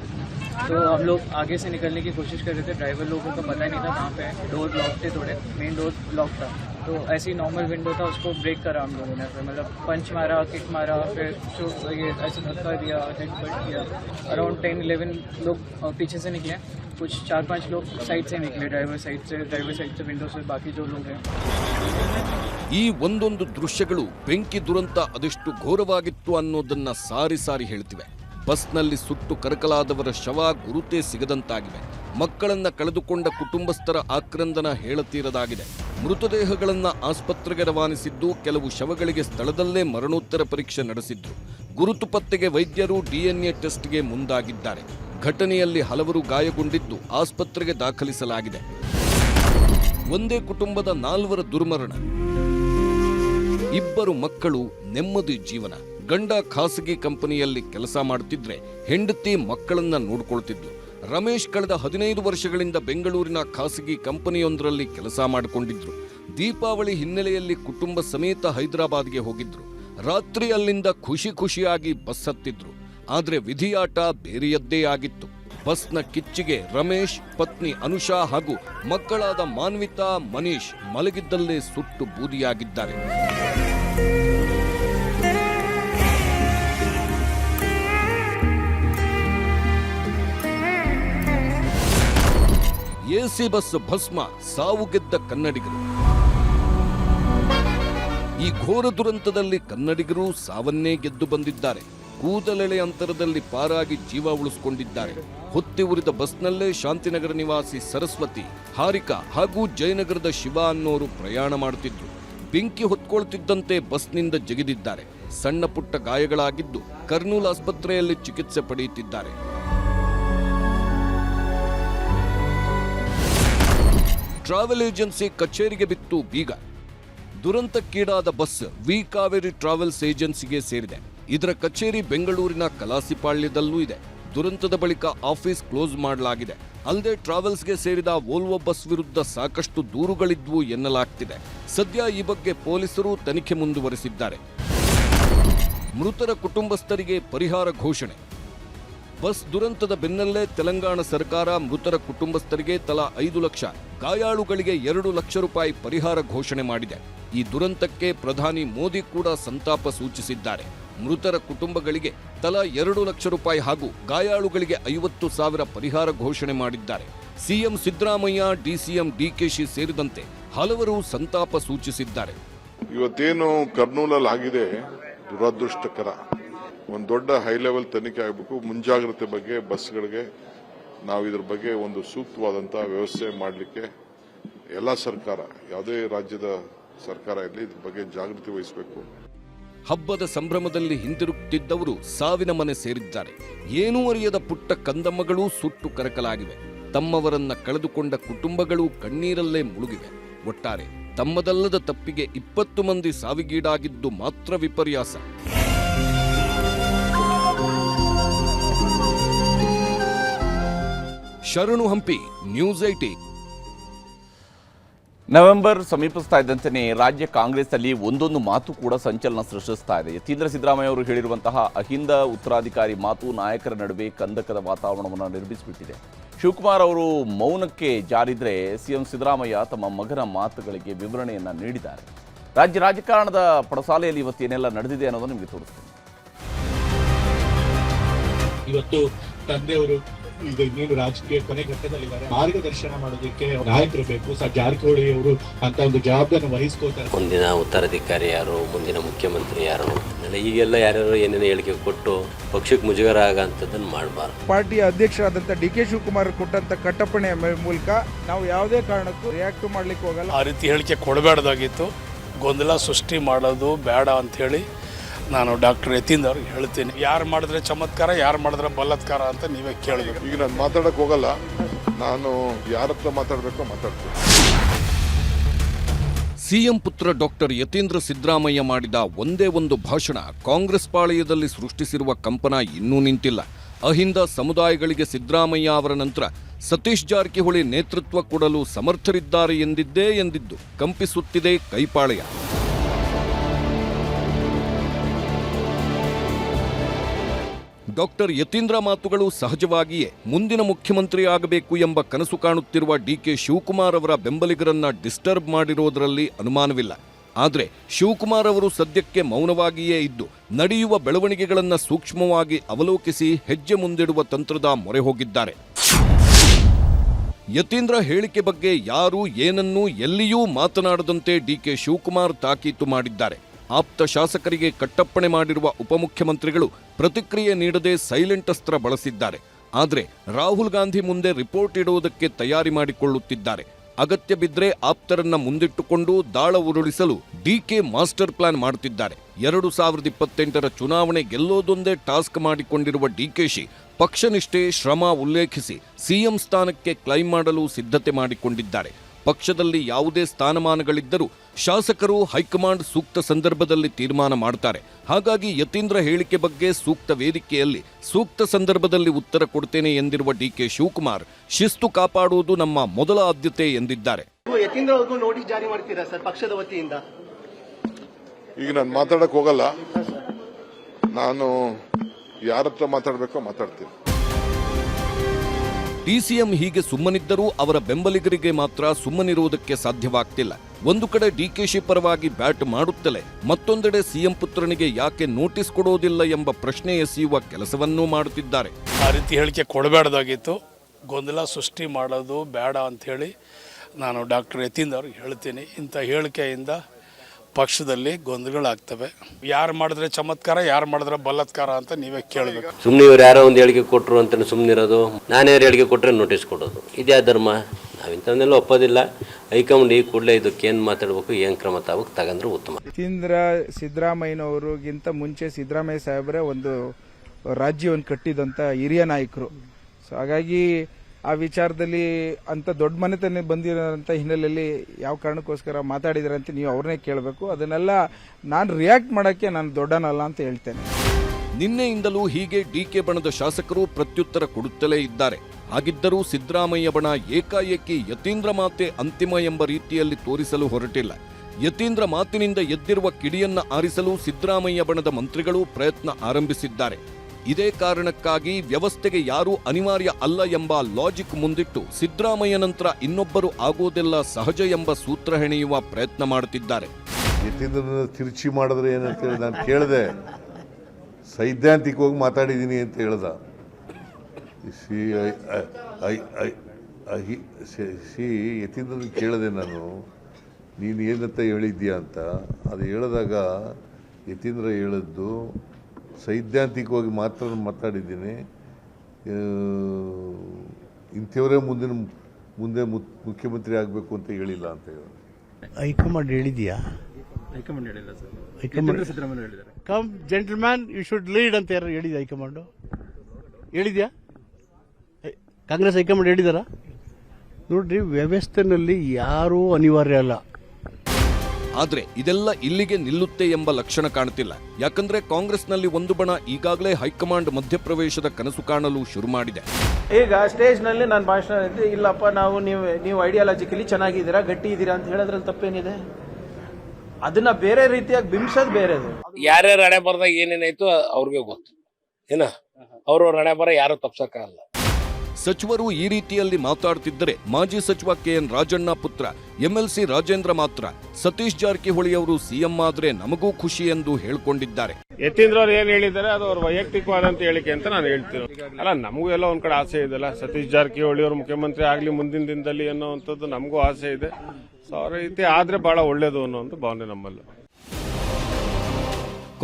Speaker 3: तो हम लोग आगे से निकलने की कोशिश कर रहे थे ड्राइवर लोगों को पता ही नहीं था कहाँ पे है डोर लॉक थे थोड़े मेन डोर लॉक था तो ऐसे ही नॉर्मल विंडो था उसको ब्रेक करा हम लोगों ने फिर मतलब पंच मारा किक मारा फिर शो- ये ऐसे धक्का दिया हेड कट किया अराउंड टेन इलेवन लोग अ, पीछे से निकले कुछ चार पांच लोग साइड से निकले ड्राइवर साइड से ड्राइवर साइड से विंडो से बाकी जो लोग हैं
Speaker 2: ಈ ಒಂದೊಂದು ದೃಶ್ಯಗಳು ಬೆಂಕಿ ದುರಂತ ಅದೆಷ್ಟು ಘೋರವಾಗಿತ್ತು ಅನ್ನೋದನ್ನ ಸಾರಿ ಸಾರಿ ಹೇಳ್ತಿವೆ ಬಸ್ನಲ್ಲಿ ಸುಟ್ಟು ಕರಕಲಾದವರ ಶವ ಗುರುತೇ ಸಿಗದಂತಾಗಿವೆ ಮಕ್ಕಳನ್ನ ಕಳೆದುಕೊಂಡ ಕುಟುಂಬಸ್ಥರ ಆಕ್ರಂದನ ಹೇಳತೀರದಾಗಿದೆ. ಮೃತದೇಹಗಳನ್ನ ಆಸ್ಪತ್ರೆಗೆ ರವಾನಿಸಿದ್ದು ಕೆಲವು ಶವಗಳಿಗೆ ಸ್ಥಳದಲ್ಲೇ ಮರಣೋತ್ತರ ಪರೀಕ್ಷೆ ನಡೆಸಿದ್ರು. ಗುರುತು ಪತ್ತೆಗೆ ವೈದ್ಯರು ಡಿಎನ್ಎ ಟೆಸ್ಟ್ಗೆ ಮುಂದಾಗಿದ್ದಾರೆ. ಘಟನೆಯಲ್ಲಿ ಹಲವರು ಗಾಯಗೊಂಡಿದ್ದು ಆಸ್ಪತ್ರೆಗೆ ದಾಖಲಿಸಲಾಗಿದೆ. ಒಂದೇ ಕುಟುಂಬದ ನಾಲ್ವರ ದುರ್ಮರಣ. ಇಬ್ಬರು ಮಕ್ಕಳು ನೆಮ್ಮದಿ ಜೀವನ. ಗಂಡ ಖಾಸಗಿ ಕಂಪನಿಯಲ್ಲಿ ಕೆಲಸ ಮಾಡುತ್ತಿದ್ರೆ ಹೆಂಡತಿ ಮಕ್ಕಳನ್ನ ನೋಡ್ಕೊಳ್ತಿದ್ಲು. ರಮೇಶ್ ಕಳೆದ ಹದಿನೈದು ವರ್ಷಗಳಿಂದ ಬೆಂಗಳೂರಿನ ಖಾಸಗಿ ಕಂಪನಿಯೊಂದರಲ್ಲಿ ಕೆಲಸ ಮಾಡಿಕೊಂಡಿದ್ರು. ದೀಪಾವಳಿ ಹಿನ್ನೆಲೆಯಲ್ಲಿ ಕುಟುಂಬ ಸಮೇತ ಹೈದರಾಬಾದ್ಗೆ ಹೋಗಿದ್ರು. ರಾತ್ರಿ ಅಲ್ಲಿಂದ ಖುಷಿ ಖುಷಿಯಾಗಿ ಬಸ್ ಹತ್ತಿದ್ರು. ಆದ್ರೆ ವಿಧಿಯಾಟ ಬೇರೆಯದ್ದೇ ಆಗಿತ್ತು. ಬಸ್ನ ಕಿಚ್ಚಿಗೆ ರಮೇಶ್, ಪತ್ನಿ ಅನುಷಾ ಹಾಗೂ ಮಕ್ಕಳಾದ ಮಾನ್ವಿತಾ, ಮನೀಶ್ ಮಲಗಿದ್ದಲ್ಲೇ ಸುಟ್ಟು ಬೂದಿಯಾಗಿದ್ದಾರೆ. ಎಸಿ ಬಸ್ ಭಸ್ಮ, ಸಾವು ಗೆದ್ದ ಕನ್ನಡಿಗರು. ಈ ಘೋರ ದುರಂತದಲ್ಲಿ ಕನ್ನಡಿಗರು ಸಾವನ್ನೇ ಗೆದ್ದು ಬಂದಿದ್ದಾರೆ. ಕೂದಲೆಳೆ ಅಂತರದಲ್ಲಿ ಪಾರಾಗಿ ಜೀವ ಉಳಿಸಿಕೊಂಡಿದ್ದಾರೆ. ಹೊತ್ತಿ ಉರಿದ ಬಸ್ನಲ್ಲೇ ಶಾಂತಿನಗರ ನಿವಾಸಿ ಸರಸ್ವತಿ, ಹಾರಿಕಾ ಹಾಗೂ ಜಯನಗರದ ಶಿವ ಅನ್ನೋರು ಪ್ರಯಾಣ ಮಾಡುತ್ತಿದ್ರು. ಬೆಂಕಿ ಹೊತ್ಕೊಳ್ತಿದ್ದಂತೆ ಬಸ್ನಿಂದ ಜಗಿದಿದ್ದಾರೆ. ಸಣ್ಣ ಪುಟ್ಟ ಗಾಯಗಳಾಗಿದ್ದು ಕರ್ನೂಲ್ ಆಸ್ಪತ್ರೆಯಲ್ಲಿ ಚಿಕಿತ್ಸೆ ಪಡೆಯುತ್ತಿದ್ದಾರೆ. ಟ್ರಾವೆಲ್ ಏಜೆನ್ಸಿ ಕಚೇರಿಗೆ ಬಿತ್ತು ಬೀಗ. ದುರಂತಕ್ಕೀಡಾದ ಬಸ್ ವಿ ಕಾವೇರಿ ಟ್ರಾವೆಲ್ಸ್ ಏಜೆನ್ಸಿಗೆ ಸೇರಿದೆ. ಇದರ ಕಚೇರಿ ಬೆಂಗಳೂರಿನ ಕಲಾಸಿಪಾಳ್ಯದಲ್ಲೂ ಇದೆ. ದುರಂತದ ಬಳಿಕ ಆಫೀಸ್ ಕ್ಲೋಸ್ ಮಾಡಲಾಗಿದೆ. ಅಲ್ಲದೆ ಟ್ರಾವೆಲ್ಸ್ಗೆ ಸೇರಿದ ವೋಲ್ವೋ ಬಸ್ ವಿರುದ್ಧ ಸಾಕಷ್ಟು ದೂರುಗಳಿದ್ವು ಎನ್ನಲಾಗ್ತಿದೆ. ಸದ್ಯ ಈ ಬಗ್ಗೆ ಪೊಲೀಸರು ತನಿಖೆ ಮುಂದುವರೆಸಿದ್ದಾರೆ. ಮೃತರ ಕುಟುಂಬಸ್ಥರಿಗೆ ಪರಿಹಾರ ಘೋಷಣೆ. ಬಸ್ ದುರಂತದ ಬೆನ್ನಲ್ಲೇ ತೆಲಂಗಾಣ ಸರ್ಕಾರ ಮೃತರ ಕುಟುಂಬಸ್ಥರಿಗೆ ತಲಾ ಐದು ಲಕ್ಷ, ಗಾಯಾಳುಗಳಿಗೆ ಎರಡು ಲಕ್ಷ ರೂಪಾಯಿ ಪರಿಹಾರ ಘೋಷಣೆ ಮಾಡಿದೆ. ಈ ದುರಂತಕ್ಕೆ ಪ್ರಧಾನಿ ಮೋದಿ ಕೂಡ ಸಂತಾಪ ಸೂಚಿಸಿದ್ದಾರೆ. ಮೃತರ ಕುಟುಂಬಗಳಿಗೆ ತಲಾ ಎರಡು ಲಕ್ಷ ರೂಪಾಯಿ ಹಾಗೂ ಗಾಯಾಳುಗಳಿಗೆ ಐವತ್ತು ಸಾವಿರ ಪರಿಹಾರ ಘೋಷಣೆ ಮಾಡಿದ್ದಾರೆ. ಸಿಎಂ ಸಿದ್ದರಾಮಯ್ಯ, ಡಿಸಿಎಂ ಡಿಕೆಶಿ ಸೇರಿದಂತೆ ಹಲವರು ಸಂತಾಪ ಸೂಚಿಸಿದ್ದಾರೆ.
Speaker 4: ಇವತ್ತೇನು ಕರ್ನೂಲಲ್ಲಿ ಆಗಿದೆ ದುರದೃಷ್ಟಕರ. ಒಂದು ದೊಡ್ಡ ಹೈ ಲೆವೆಲ್ ತನಿಖೆ ಆಗಬೇಕು. ಮುಂಜಾಗ್ರತೆ ಬಗ್ಗೆ, ಬಸ್ಗಳಿಗೆ ನಾವು ಇದ್ರ ಬಗ್ಗೆ ಒಂದು ಸೂಕ್ತವಾದಂತಹ ವ್ಯವಸ್ಥೆ ಮಾಡಲಿಕ್ಕೆ ಎಲ್ಲ ಸರ್ಕಾರ, ಯಾವುದೇ ರಾಜ್ಯದ ಸರ್ಕಾರ ಇರಲಿ ಇದ್ರ ಬಗ್ಗೆ ಜಾಗೃತಿ ವಹಿಸಬೇಕು.
Speaker 2: ಹಬ್ಬದ ಸಂಭ್ರಮದಲ್ಲಿ ಹಿಂದಿರುಗುತ್ತಿದ್ದವರು ಸಾವಿನ ಮನೆ ಸೇರಿದ್ದಾರೆ. ಏನೂ ಅರಿಯದ ಪುಟ್ಟ ಕಂದಮ್ಮಗಳೂ ಸುಟ್ಟು ಕರಕಲಾಗಿವೆ. ತಮ್ಮವರನ್ನ ಕಳೆದುಕೊಂಡ ಕುಟುಂಬಗಳು ಕಣ್ಣೀರಲ್ಲೇ ಮುಳುಗಿವೆ. ಒಟ್ಟಾರೆ ತಮ್ಮದಲ್ಲದ ತಪ್ಪಿಗೆ ಇಪ್ಪತ್ತು ಮಂದಿ ಸಾವಿಗೀಡಾಗಿದ್ದು ಮಾತ್ರ ವಿಪರ್ಯಾಸ. Sharanu Hampi news eighteen.
Speaker 1: November ಸಮೀಪಿಸ್ತಾ ಇದ್ದಂತೆಯೇ ರಾಜ್ಯ ಕಾಂಗ್ರೆಸ್ನಲ್ಲಿ ಒಂದೊಂದು ಮಾತು ಕೂಡ ಸಂಚಲನ ಸೃಷ್ಟಿಸ್ತಾ ಇದೆ. ಯತೀಂದ್ರ ಸಿದ್ದರಾಮಯ್ಯ ಅವರು ಹೇಳಿರುವಂತಹ ಅಹಿಂದ ಉತ್ತರಾಧಿಕಾರಿ ಮಾತು ನಾಯಕರ ನಡುವೆ ಕಂದಕದ ವಾತಾವರಣವನ್ನು ನಿರ್ಮಿಸಿಬಿಟ್ಟಿದೆ. ಶಿವಕುಮಾರ್ ಅವರು ಮೌನಕ್ಕೆ ಜಾರಿದ್ರೆ ಸಿಎಂ ಸಿದ್ದರಾಮಯ್ಯ ತಮ್ಮ ಮಗನ ಮಾತುಗಳಿಗೆ ವಿವರಣೆಯನ್ನು ನೀಡಿದ್ದಾರೆ. ರಾಜ್ಯ ರಾಜಕಾರಣದ ಪಡಸಾಲೆಯಲ್ಲಿ ಇವತ್ತೇನೆಲ್ಲ ನಡೆದಿದೆ ಅನ್ನೋದನ್ನು ನಿಮಗೆ ತೋರಿಸ್ತೀನಿ.
Speaker 5: ಇವತ್ತು ತಂದೆಯವರು ಇದು ಇನ್ನೇನು ರಾಜಕೀಯ ಕೊನೆ ಘಟ್ಟದಲ್ಲಿದ್ದಾರೆ ಮಾರ್ಗದರ್ಶನ ಮಾಡೋದಕ್ಕೆ ನಾಯಕರು ಬೇಕು. ಸರ್ ಜಾರಕಿಹೊಳಿ ಅವರು ಅಂತ ಒಂದು ಜವಾಬ್ದಾರಿ ವಹಿಸ್ಕೋತಾರೆ
Speaker 6: ಮುಂದಿನ ಉತ್ತರಾಧಿಕಾರಿ ಯಾರು ಮುಂದಿನ ಮುಖ್ಯಮಂತ್ರಿ ಯಾರು? ಈಗೆಲ್ಲ ಯಾರ್ಯಾರು ಏನೇನು ಹೇಳಿಕೆ ಕೊಟ್ಟು ಪಕ್ಷಕ್ಕೆ ಮುಜುಗರ ಆಗಂಥದ್ದನ್ನು ಮಾಡಬಾರ್ದು.
Speaker 7: ಪಾರ್ಟಿಯ ಅಧ್ಯಕ್ಷರಾದಂಥ ಡಿ ಕೆ ಶಿವಕುಮಾರ್ ಕೊಟ್ಟಂತ ಕಟ್ಟಪ್ಪಣೆಯ ಮೇ- ಮೂಲಕ ನಾವು ಯಾವುದೇ ಕಾರಣಕ್ಕೂ ರಿಯಾಕ್ಟ್ ಮಾಡ್ಲಿಕ್ಕೆ ಹೋಗಲ್ಲ.
Speaker 8: ಆ ರೀತಿ ಹೇಳಿಕೆ ಕೊಡಬೇಡ್ದಾಗಿತ್ತು ಗೊಂದಲ ಸೃಷ್ಟಿ ಮಾಡೋದು ಬೇಡ ಅಂಥೇಳಿ ನಾನು ಡಾಕ್ಟರ್ ಯತೀಂದ್ರ ಅವ್ರಿಗೆ ಹೇಳ್ತೀನಿ. ಯಾರು ಮಾಡಿದ್ರೆ ಚಮತ್ಕಾರ ಯಾರು ಮಾಡಿದ್ರೆ ಬಲತ್ಕಾರ ಅಂತ ನೀವೇ ಕೇಳಿದ್ರು
Speaker 4: ಈಗ ನಾನು ಮಾತಾಡಕ್ಕೆ ಹೋಗಲ್ಲ. ನಾನು ಯಾರ ಹತ್ರ ಮಾತಾಡಬೇಕೋ ಮಾತಾಡ್ತೀನಿ.
Speaker 2: ಸಿಎಂ ಪುತ್ರ ಡಾಕ್ಟರ್ ಯತೀಂದ್ರ ಸಿದ್ದರಾಮಯ್ಯ ಮಾಡಿದ ಒಂದೇ ಒಂದು ಭಾಷಣ ಕಾಂಗ್ರೆಸ್ ಪಾಳಯದಲ್ಲಿ ಸೃಷ್ಟಿಸಿರುವ ಕಂಪನ ಇನ್ನೂ ನಿಂತಿಲ್ಲ. ಅಹಿಂದ ಸಮುದಾಯಗಳಿಗೆ ಸಿದ್ದರಾಮಯ್ಯ ಅವರ ನಂತರ ಸತೀಶ್ ಜಾರಕಿಹೊಳಿ ನೇತೃತ್ವ ಕೊಡಲು ಸಮರ್ಥರಿದ್ದಾರೆ ಎಂದಿದ್ದೇ ಎಂದಿದ್ದು ಕಂಪಿಸುತ್ತಿದೆ ಕೈಪಾಳೆಯ. ಡಾಕ್ಟರ್ ಯತೀಂದ್ರ ಮಾತುಗಳು ಸಹಜವಾಗಿಯೇ ಮುಂದಿನ ಮುಖ್ಯಮಂತ್ರಿ ಆಗಬೇಕು ಎಂಬ ಕನಸು ಕಾಣುತ್ತಿರುವ ಡಿ ಕೆ ಶಿವಕುಮಾರ್ ಅವರ ಬೆಂಬಲಿಗರನ್ನ ಡಿಸ್ಟರ್ಬ್ ಮಾಡಿರೋದರಲ್ಲಿ ಅನುಮಾನವಿಲ್ಲ. ಆದರೆ ಶಿವಕುಮಾರ್ ಅವರು ಸದ್ಯಕ್ಕೆ ಮೌನವಾಗಿಯೇ ಇದ್ದು, ನಡೆಯುವ ಬೆಳವಣಿಗೆಗಳನ್ನು ಸೂಕ್ಷ್ಮವಾಗಿ ಅವಲೋಕಿಸಿ ಹೆಜ್ಜೆ ಮುಂದಿಡುವ ತಂತ್ರದ ಮೊರೆ ಹೋಗಿದ್ದಾರೆ. ಯತೀಂದ್ರ ಹೇಳಿಕೆ ಬಗ್ಗೆ ಯಾರು ಏನನ್ನೂ ಎಲ್ಲಿಯೂ ಮಾತನಾಡದಂತೆ ಡಿ ಕೆ ಶಿವಕುಮಾರ್ ತಾಕೀತು ಮಾಡಿದ್ದಾರೆ. ಆಪ್ತ ಶಾಸಕರಿಗೆ ಕಟ್ಟಪ್ಪಣೆ ಮಾಡಿರುವ ಉಪಮುಖ್ಯಮಂತ್ರಿಗಳು ಪ್ರತಿಕ್ರಿಯೆ ನೀಡದೆ ಸೈಲೆಂಟ್ ಅಸ್ತ್ರ ಬಳಸಿದ್ದಾರೆ. ಆದರೆ ರಾಹುಲ್ ಗಾಂಧಿ ಮುಂದೆ ರಿಪೋರ್ಟ್ ಇಡುವುದಕ್ಕೆ ತಯಾರಿ ಮಾಡಿಕೊಳ್ಳುತ್ತಿದ್ದಾರೆ. ಅಗತ್ಯ ಬಿದ್ದರೆ ಆಪ್ತರನ್ನ ಮುಂದಿಟ್ಟುಕೊಂಡು ದಾಳ ಉರುಳಿಸಲು ಡಿಕೆ ಮಾಸ್ಟರ್ ಪ್ಲಾನ್ ಮಾಡುತ್ತಿದ್ದಾರೆ ಎರಡು ಸಾವಿರದ ಇಪ್ಪತ್ತೆಂಟರ ಚುನಾವಣೆ ಗೆಲ್ಲೋದೊಂದೇ ಟಾಸ್ಕ್ ಮಾಡಿಕೊಂಡಿರುವ ಡಿಕೆಶಿ ಪಕ್ಷನಿಷ್ಠೆ ಶ್ರಮ ಉಲ್ಲೇಖಿಸಿ ಸಿಎಂ ಸ್ಥಾನಕ್ಕೆ ಕ್ಲೈಮ್ ಮಾಡಲು ಸಿದ್ಧತೆ ಮಾಡಿಕೊಂಡಿದ್ದಾರೆ. ಪಕ್ಷದಲ್ಲಿ ಯಾವುದೇ ಸ್ಥಾನಮಾನಗಳಿದ್ದರೂ ಶಾಸಕರು ಹೈಕಮಾಂಡ್ ಸೂಕ್ತ ಸಂದರ್ಭದಲ್ಲಿ ತೀರ್ಮಾನ ಮಾಡ್ತಾರೆ. ಹಾಗಾಗಿ ಯತೀಂದ್ರ ಹೇಳಿಕೆ ಬಗ್ಗೆ ಸೂಕ್ತ ವೇದಿಕೆಯಲ್ಲಿ ಸೂಕ್ತ ಸಂದರ್ಭದಲ್ಲಿ ಉತ್ತರ ಕೊಡ್ತೇನೆ ಎಂದಿರುವ ಡಿ ಕೆ ಶಿವಕುಮಾರ್ ಶಿಸ್ತು ಕಾಪಾಡುವುದು ನಮ್ಮ ಮೊದಲ ಆದ್ಯತೆ ಎಂದಿದ್ದಾರೆ.
Speaker 9: ಯತೀಂದ್ರ ಅವ್ರಿಗೂ ನೋಟಿಸ್ ಜಾರಿ ಮಾಡ್ತೀರಾ ಸರ್ ಪಕ್ಷದ ವತಿಯಿಂದ?
Speaker 4: ಈಗ ನಾನು ಮಾತಾಡಕ್ ಹೋಗಲ್ಲ. ನಾನು ಯಾರತ್ರ ಮಾತಾಡಬೇಕೋ ಮಾತಾಡ್ತೀನಿ.
Speaker 2: ಡಿಸಿಎಂ ಹೀಗೆ ಸುಮ್ಮನಿದ್ದರೂ ಅವರ ಬೆಂಬಲಿಗರಿಗೆ ಮಾತ್ರ ಸುಮ್ಮನಿರುವುದಕ್ಕೆ ಸಾಧ್ಯವಾಗ್ತಿಲ್ಲ. ಒಂದು ಕಡೆ ಡಿಕೆಶಿ ಪರವಾಗಿ ಬ್ಯಾಟ್ ಮಾಡುತ್ತಲೇ ಮತ್ತೊಂದೆಡೆ ಸಿಎಂ ಪುತ್ರನಿಗೆ ಯಾಕೆ ನೋಟಿಸ್ ಕೊಡೋದಿಲ್ಲ ಎಂಬ ಪ್ರಶ್ನೆ ಎಸೆಯುವ ಕೆಲಸವನ್ನೂ ಮಾಡುತ್ತಿದ್ದಾರೆ.
Speaker 8: ಆ ರೀತಿ ಹೇಳಿಕೆ ಕೊಡಬೇಡ್ದಾಗಿತ್ತು. ಗೊಂದಲ ಸೃಷ್ಟಿ ಮಾಡೋದು ಬೇಡ ಅಂಥೇಳಿ ನಾನು ಡಾಕ್ಟರ್ ಯತೀಂದ್ರ ಅವ್ರಿಗೆ ಹೇಳ್ತೀನಿ. ಇಂಥ ಹೇಳಿಕೆಯಿಂದ ಪಕ್ಷದಲ್ಲಿ ಗೊಂದಲಗಳಾಗ್ತವೆ. ಯಾರು ಮಾಡಿದ್ರೆ ಚಮತ್ಕಾರ ಯಾರು ಮಾಡಿದ್ರೆ ಬಲತ್ಕಾರ ಅಂತ ನೀವೇ ಕೇಳಬೇಕು.
Speaker 6: ಸುಮ್ಮನೆ ಇವ್ರು ಯಾರೋ ಒಂದು ಹೇಳಿಕೆ ಕೊಟ್ಟರು ಅಂತ ಸುಮ್ಮನಿರೋದು ನಾನೇ ಹೇಳಿಕೆ ಕೊಟ್ಟರೆ ನೋಟಿಸ್ ಕೊಡೋದು. ಇದೇ ಧರ್ಮ? ನಾವಿಂಥವನ್ನೆಲ್ಲ ಒಪ್ಪೋದಿಲ್ಲ. ಹೈಕಮಾಂಡ್ ಈ ಕೂಡಲೇ ಇದಕ್ಕೆ ಏನು ಮಾತಾಡಬೇಕು ಏನು ಕ್ರಮ ತಾವು ತಗಂದ್ರೆ ಉತ್ತಮ.
Speaker 7: ಯತೀಂದ್ರ ಸಿದ್ದರಾಮಯ್ಯನವರಿಗಿಂತ ಮುಂಚೆ ಸಿದ್ದರಾಮಯ್ಯ ಸಾಹೇಬ್ರೆ ಒಂದು ರಾಜ್ಯವನ್ನು ಕಟ್ಟಿದಂಥ ಹಿರಿಯ ನಾಯಕರು. ಸೊ ಹಾಗಾಗಿ ಆ ವಿಚಾರದಲ್ಲಿ ಅಂತ ದೊಡ್ಡ ಮನೆತನ ಬಂದಿರೋಂಥ ಹಿನ್ನೆಲೆಯಲ್ಲಿ ಯಾವ ಕಾರಣಕ್ಕೋಸ್ಕರ ಮಾತಾಡಿದಾರೆ ಅಂತ ನೀವು ಅವ್ರನ್ನೇ ಕೇಳಬೇಕು. ಅದನ್ನೆಲ್ಲ ನಾನು ರಿಯಾಕ್ಟ್ ಮಾಡೋಕ್ಕೆ ನಾನು ದೊಡ್ಡನಲ್ಲ ಅಂತ ಹೇಳ್ತೇನೆ.
Speaker 2: ನಿನ್ನೆಯಿಂದಲೂ ಹೀಗೆ ಡಿ ಕೆ ಬಣದ ಶಾಸಕರು ಪ್ರತ್ಯುತ್ತರ ಕೊಡುತ್ತಲೇ ಇದ್ದಾರೆ. ಹಾಗಿದ್ದರೂ ಸಿದ್ದರಾಮಯ್ಯ ಬಣ ಏಕಾಏಕಿ ಯತೀಂದ್ರ ಮಾತೆ ಅಂತಿಮ ಎಂಬ ರೀತಿಯಲ್ಲಿ ತೋರಿಸಲು ಹೊರಟಿಲ್ಲ. ಯತೀಂದ್ರ ಮಾತಿನಿಂದ ಎದ್ದಿರುವ ಕಿಡಿಯನ್ನ ಆರಿಸಲು ಸಿದ್ದರಾಮಯ್ಯ ಬಣದ ಮಂತ್ರಿಗಳು ಪ್ರಯತ್ನ ಆರಂಭಿಸಿದ್ದಾರೆ. ಇದೇ ಕಾರಣಕ್ಕಾಗಿ ವ್ಯವಸ್ಥೆಗೆ ಯಾರೂ ಅನಿವಾರ್ಯ ಅಲ್ಲ ಎಂಬ ಲಾಜಿಕ್ ಮುಂದಿಟ್ಟು ಸಿದ್ದರಾಮಯ್ಯ ನಂತರ ಇನ್ನೊಬ್ಬರು ಆಗೋದೆಲ್ಲ ಸಹಜ ಎಂಬ ಸೂತ್ರ ಹೆಣೆಯುವ ಪ್ರಯತ್ನ ಮಾಡುತ್ತಿದ್ದಾರೆ.
Speaker 10: ತಿರುಚಿ ಮಾಡಿದ್ರೆ ಏನಂತೇಳಿ ನಾನು ಕೇಳಿದೆ. ಸೈದ್ಧಾಂತಿಕವಾಗಿ ಮಾತಾಡಿದ್ದೀನಿ ಅಂತ ಹೇಳ್ದ. C I I I C ಯತೀಂದ್ರನ ಕೇಳಿದೆ ನಾನು, ನೀನು ಏನಂತ ಹೇಳಿದ್ಯಾ ಅಂತ. ಅದು ಹೇಳಿದಾಗ ಯತೀಂದ್ರ ಹೇಳಿದ್ದು ಸೈದ್ಧಾಂತಿಕವಾಗಿ ಮಾತ್ರ ಮಾತಾಡಿದ್ದೀನಿ. ಇಂಥವರೇ ಮುಂದಿನ ಮುಂದೆ ಮು- ಮುಖ್ಯಮಂತ್ರಿ ಆಗಬೇಕು ಅಂತ ಹೇಳಿಲ್ಲ ಅಂತ ಹೇಳಿದ್ರು.
Speaker 9: High command ಹೇಳಿದ್ಯಾ? High command come gentleman you should lead ಅಂತ ಯಾರು ಹೇಳಿದ ಹೈಕಮಾಂಡು? ಹೇಳಿದ್ಯಾ? ಕಾಂಗ್ರೆಸ್ ಹೈಕಮಾಂಡ್ ಹೇಳಿದಾರ? ನೋಡ್ರಿ ವ್ಯವಸ್ಥೆನಲ್ಲಿ ಯಾರೂ ಅನಿವಾರ್ಯ ಅಲ್ಲ.
Speaker 2: ಆದ್ರೆ ಇದೆಲ್ಲ ಇಲ್ಲಿಗೆ ನಿಲ್ಲುತ್ತೆ ಎಂಬ ಲಕ್ಷಣ ಕಾಣುತ್ತಿಲ್ಲ ಯಾಕಂದ್ರೆ ಕಾಂಗ್ರೆಸ್ನಲ್ಲಿ ಒಂದು ಬಣ ಈಗಾಗಲೇ ಹೈಕಮಾಂಡ್ ಮಧ್ಯಪ್ರವೇಶದ ಕನಸು ಕಾಣಲು ಶುರು ಮಾಡಿದೆ.
Speaker 11: ಈಗ ಸ್ಟೇಜ್ನಲ್ಲಿ ನಾನು ಭಾಷಣ ಇಲ್ಲಪ್ಪ ನಾವು ನೀವು ನೀವು ಐಡಿಯಾಲಜಿಕಲಿ ಚೆನ್ನಾಗಿದ್ದೀರಾ ಗಟ್ಟಿ ಇದ್ದೀರಾ ಅಂತ ಹೇಳೋದ್ರಲ್ಲಿ ತಪ್ಪೇನಿದೆ? ಅದನ್ನ ಬೇರೆ ರೀತಿಯಾಗಿ ಬಿಂಬಿಸೋದು ಬೇರೆದು.
Speaker 8: ಯಾರ್ಯಾರು ಹಣೆ ಬರ್ದಾಗ ಏನೇನಾಯ್ತು ಅವ್ರಿಗೆ ಗೊತ್ತು. ಏನ? ಅವ್ರವ್ರ ಹಣೆ ಬರ ಯಾರು ತಪ್ಸಕ್ಕಾಗಲ್ಲ.
Speaker 2: ಸಚಿವರು ಈ ರೀತಿಯಲ್ಲಿ ಮಾತಾಡ್ತಿದ್ದರೆ ಮಾಜಿ ಸಚಿವ ಕೆಎನ್ ರಾಜಣ್ಣ ಪುತ್ರ ಎಂಎಲ್ಸಿ ರಾಜೇಂದ್ರ ಮಾತ್ರ ಸತೀಶ್ ಜಾರಕಿಹೊಳಿ ಅವರು ಸಿಎಂ ಆದ್ರೆ ನಮಗೂ ಖುಷಿ ಎಂದು ಹೇಳ್ಕೊಂಡಿದ್ದಾರೆ.
Speaker 5: ಯತೀಂದ್ರ ಅವ್ರು ಏನ್ ಹೇಳಿದ್ದಾರೆ ಅದು ಅವ್ರ ವೈಯಕ್ತಿಕವಾದಂತ ಹೇಳಿಕೆ ಅಂತ ನಾನು ಹೇಳ್ತೀನಿ. ಅಲ್ಲ ನಮಗೂ ಎಲ್ಲ ಒಂದ್ ಕಡೆ ಆಸೆ ಇದೆಲ್ಲ ಸತೀಶ್ ಜಾರಕಿಹೊಳಿ ಅವರು ಮುಖ್ಯಮಂತ್ರಿ ಆಗ್ಲಿ ಮುಂದಿನ ದಿನದಲ್ಲಿ ಅನ್ನೋವಂಥದ್ದು ನಮಗೂ ಆಸೆ ಇದೆ. ಸೊ ಅವ್ರ ರೀತಿ ಆದ್ರೆ ಬಹಳ ಒಳ್ಳೇದು ಅನ್ನೋ ಭಾವನೆ ನಮ್ಮಲ್ಲಿ.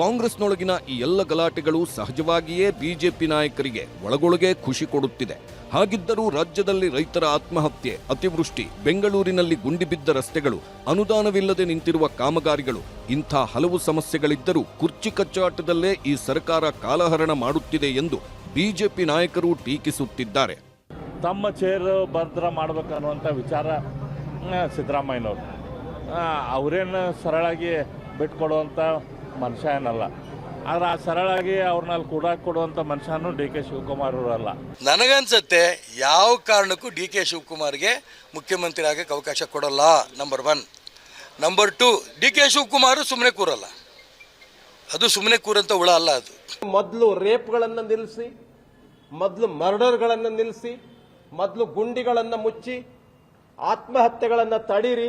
Speaker 2: ಕಾಂಗ್ರೆಸ್ನೊಳಗಿನ ಈ ಎಲ್ಲ ಗಲಾಟೆಗಳು ಸಹಜವಾಗಿಯೇ ಬಿಜೆಪಿ ನಾಯಕರಿಗೆ ಒಳಗೊಳಗೆ ಖುಷಿ ಕೊಡುತ್ತಿದೆ. ಹಾಗಿದ್ದರೂ ರಾಜ್ಯದಲ್ಲಿ ರೈತರ ಆತ್ಮಹತ್ಯೆ, ಅತಿವೃಷ್ಟಿ, ಬೆಂಗಳೂರಿನಲ್ಲಿ ಗುಂಡಿಬಿದ್ದ ರಸ್ತೆಗಳು, ಅನುದಾನವಿಲ್ಲದೆ ನಿಂತಿರುವ ಕಾಮಗಾರಿಗಳು, ಇಂಥ ಹಲವು ಸಮಸ್ಯೆಗಳಿದ್ದರೂ ಕುರ್ಚಿ ಕಚ್ಚಾಟದಲ್ಲೇ ಈ ಸರ್ಕಾರ ಕಾಲಹರಣ ಮಾಡುತ್ತಿದೆ ಎಂದು ಬಿಜೆಪಿ ನಾಯಕರು ಟೀಕಿಸುತ್ತಿದ್ದಾರೆ.
Speaker 11: ತಮ್ಮ ಚೇರ್ ಭದ್ರ ಮಾಡ್ಬೇಕನ್ನುವಂಥ ವಿಚಾರ ಸಿದ್ದರಾಮಯ್ಯನವರು. ಅವರೇನು ಸರಳಾಗಿ ಬಿಟ್ಕೊಡುವಂಥ ಮನುಷ್ಯ ಏನಲ್ಲ. ಆದ್ರೆ ಆ ಸರಳಾಗಿ ಅವ್ರನ್ನ ಕೂಡ ಕೊಡುವಂತ ಮನುಷ್ಯನು ಡಿ ಕೆ ಶಿವಕುಮಾರ್ ಅವರಲ್ಲ
Speaker 9: ನನಗನ್ಸುತ್ತೆ ಯಾವ ಕಾರಣಕ್ಕೂ ಡಿ ಕೆ ಶಿವಕುಮಾರ್ಗೆ ಮುಖ್ಯಮಂತ್ರಿ ಆಗಕ್ಕೆ ಅವಕಾಶ ಕೊಡಲ್ಲ number one number two D K Shivakumar ಸುಮ್ಮನೆ ಕೂರಲ್ಲ. ಅದು ಸುಮ್ಮನೆ ಕೂರಂತ ಹುಳ ಅಲ್ಲ ಅದು.
Speaker 12: ಮೊದಲು ರೇಪ್ಗಳನ್ನು ನಿಲ್ಲಿಸಿ ಮೊದಲು ಮರ್ಡರ್ಗಳನ್ನು ನಿಲ್ಲಿಸಿ ಮೊದಲು ಗುಂಡಿಗಳನ್ನು ಮುಚ್ಚಿ ಆತ್ಮಹತ್ಯೆಗಳನ್ನು ತಡೀರಿ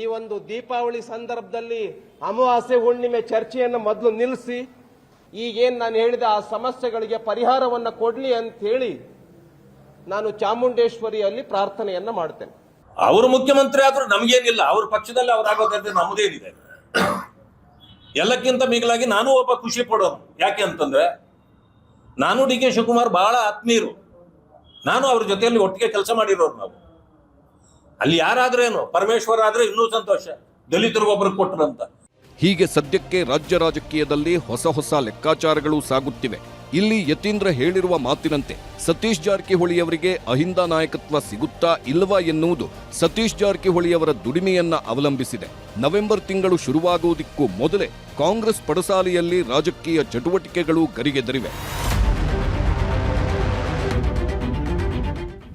Speaker 12: ಈ ಒಂದು ದೀಪಾವಳಿ ಸಂದರ್ಭದಲ್ಲಿ ಅಮಾವಾಸ್ಯೆ ಹುಣ್ಣಿಮೆ ಚರ್ಚೆಯನ್ನು ಮೊದಲು ನಿಲ್ಲಿಸಿ, ಈಗೇನು ನಾನು ಹೇಳಿದ ಆ ಸಮಸ್ಯೆಗಳಿಗೆ ಪರಿಹಾರವನ್ನು ಕೊಡಲಿ ಅಂತ ಹೇಳಿ ನಾನು ಚಾಮುಂಡೇಶ್ವರಿಯಲ್ಲಿ ಪ್ರಾರ್ಥನೆಯನ್ನ ಮಾಡ್ತೇನೆ.
Speaker 11: ಅವರು ಮುಖ್ಯಮಂತ್ರಿ ಆದ್ರೂ ನಮಗೇನಿಲ್ಲ, ಅವ್ರ ಪಕ್ಷದಲ್ಲಿ ಅವ್ರಾಗೋದ್ರೆ ನಮ್ಮದೇನಿದೆ ಎಲ್ಲಕ್ಕಿಂತ ಮಿಗಿಲಾಗಿ ನಾನು ಒಬ್ಬ ಖುಷಿ ಪಡೋನು. ಯಾಕೆ ಅಂತಂದ್ರೆ, ನಾನು ಡಿ ಕೆ ಶಿವಕುಮಾರ್ ಬಹಳ ಆತ್ಮೀಯರು. ನಾನು ಅವ್ರ ಜೊತೆಯಲ್ಲಿ ಒಟ್ಟಿಗೆ ಕೆಲಸ ಮಾಡಿರೋರು ನಾವು. ಅಲ್ಲಿ ಯಾರಾದ್ರೇನು ಪರಮೇಶ್ವರ ಆದ್ರೆ ಇನ್ನೂ ಸಂತೋಷ. ದಲಿತರಿಗೊಬ್ಬರಿಗೆ ಕೊಟ್ಟರಂತ
Speaker 2: ಹೀಗೆ ಸದ್ಯಕ್ಕೆ ರಾಜ್ಯ ರಾಜಕೀಯದಲ್ಲಿ ಹೊಸ ಹೊಸ ಲೆಕ್ಕಾಚಾರಗಳು ಸಾಗುತ್ತಿವೆ. ಇಲ್ಲಿ ಯತೀಂದ್ರ ಹೇಳಿರುವ ಮಾತಿನಂತೆ, ಸತೀಶ್ ಜಾರಕಿಹೊಳಿಯವರಿಗೆ ಅಹಿಂದ ನಾಯಕತ್ವ ಸಿಗುತ್ತಾ ಇಲ್ಲವಾ ಎನ್ನುವುದು ಸತೀಶ್ ಜಾರಕಿಹೊಳಿಯವರ ದುಡಿಮೆಯನ್ನ ಅವಲಂಬಿಸಿದೆ. ನವೆಂಬರ್ ತಿಂಗಳು ಶುರುವಾಗುವುದಕ್ಕೂ ಮೊದಲೇ ಕಾಂಗ್ರೆಸ್ ಪಡಸಾಲೆಯಲ್ಲಿ ರಾಜಕೀಯ ಚಟುವಟಿಕೆಗಳು ಗರಿಗೆದರಿವೆ.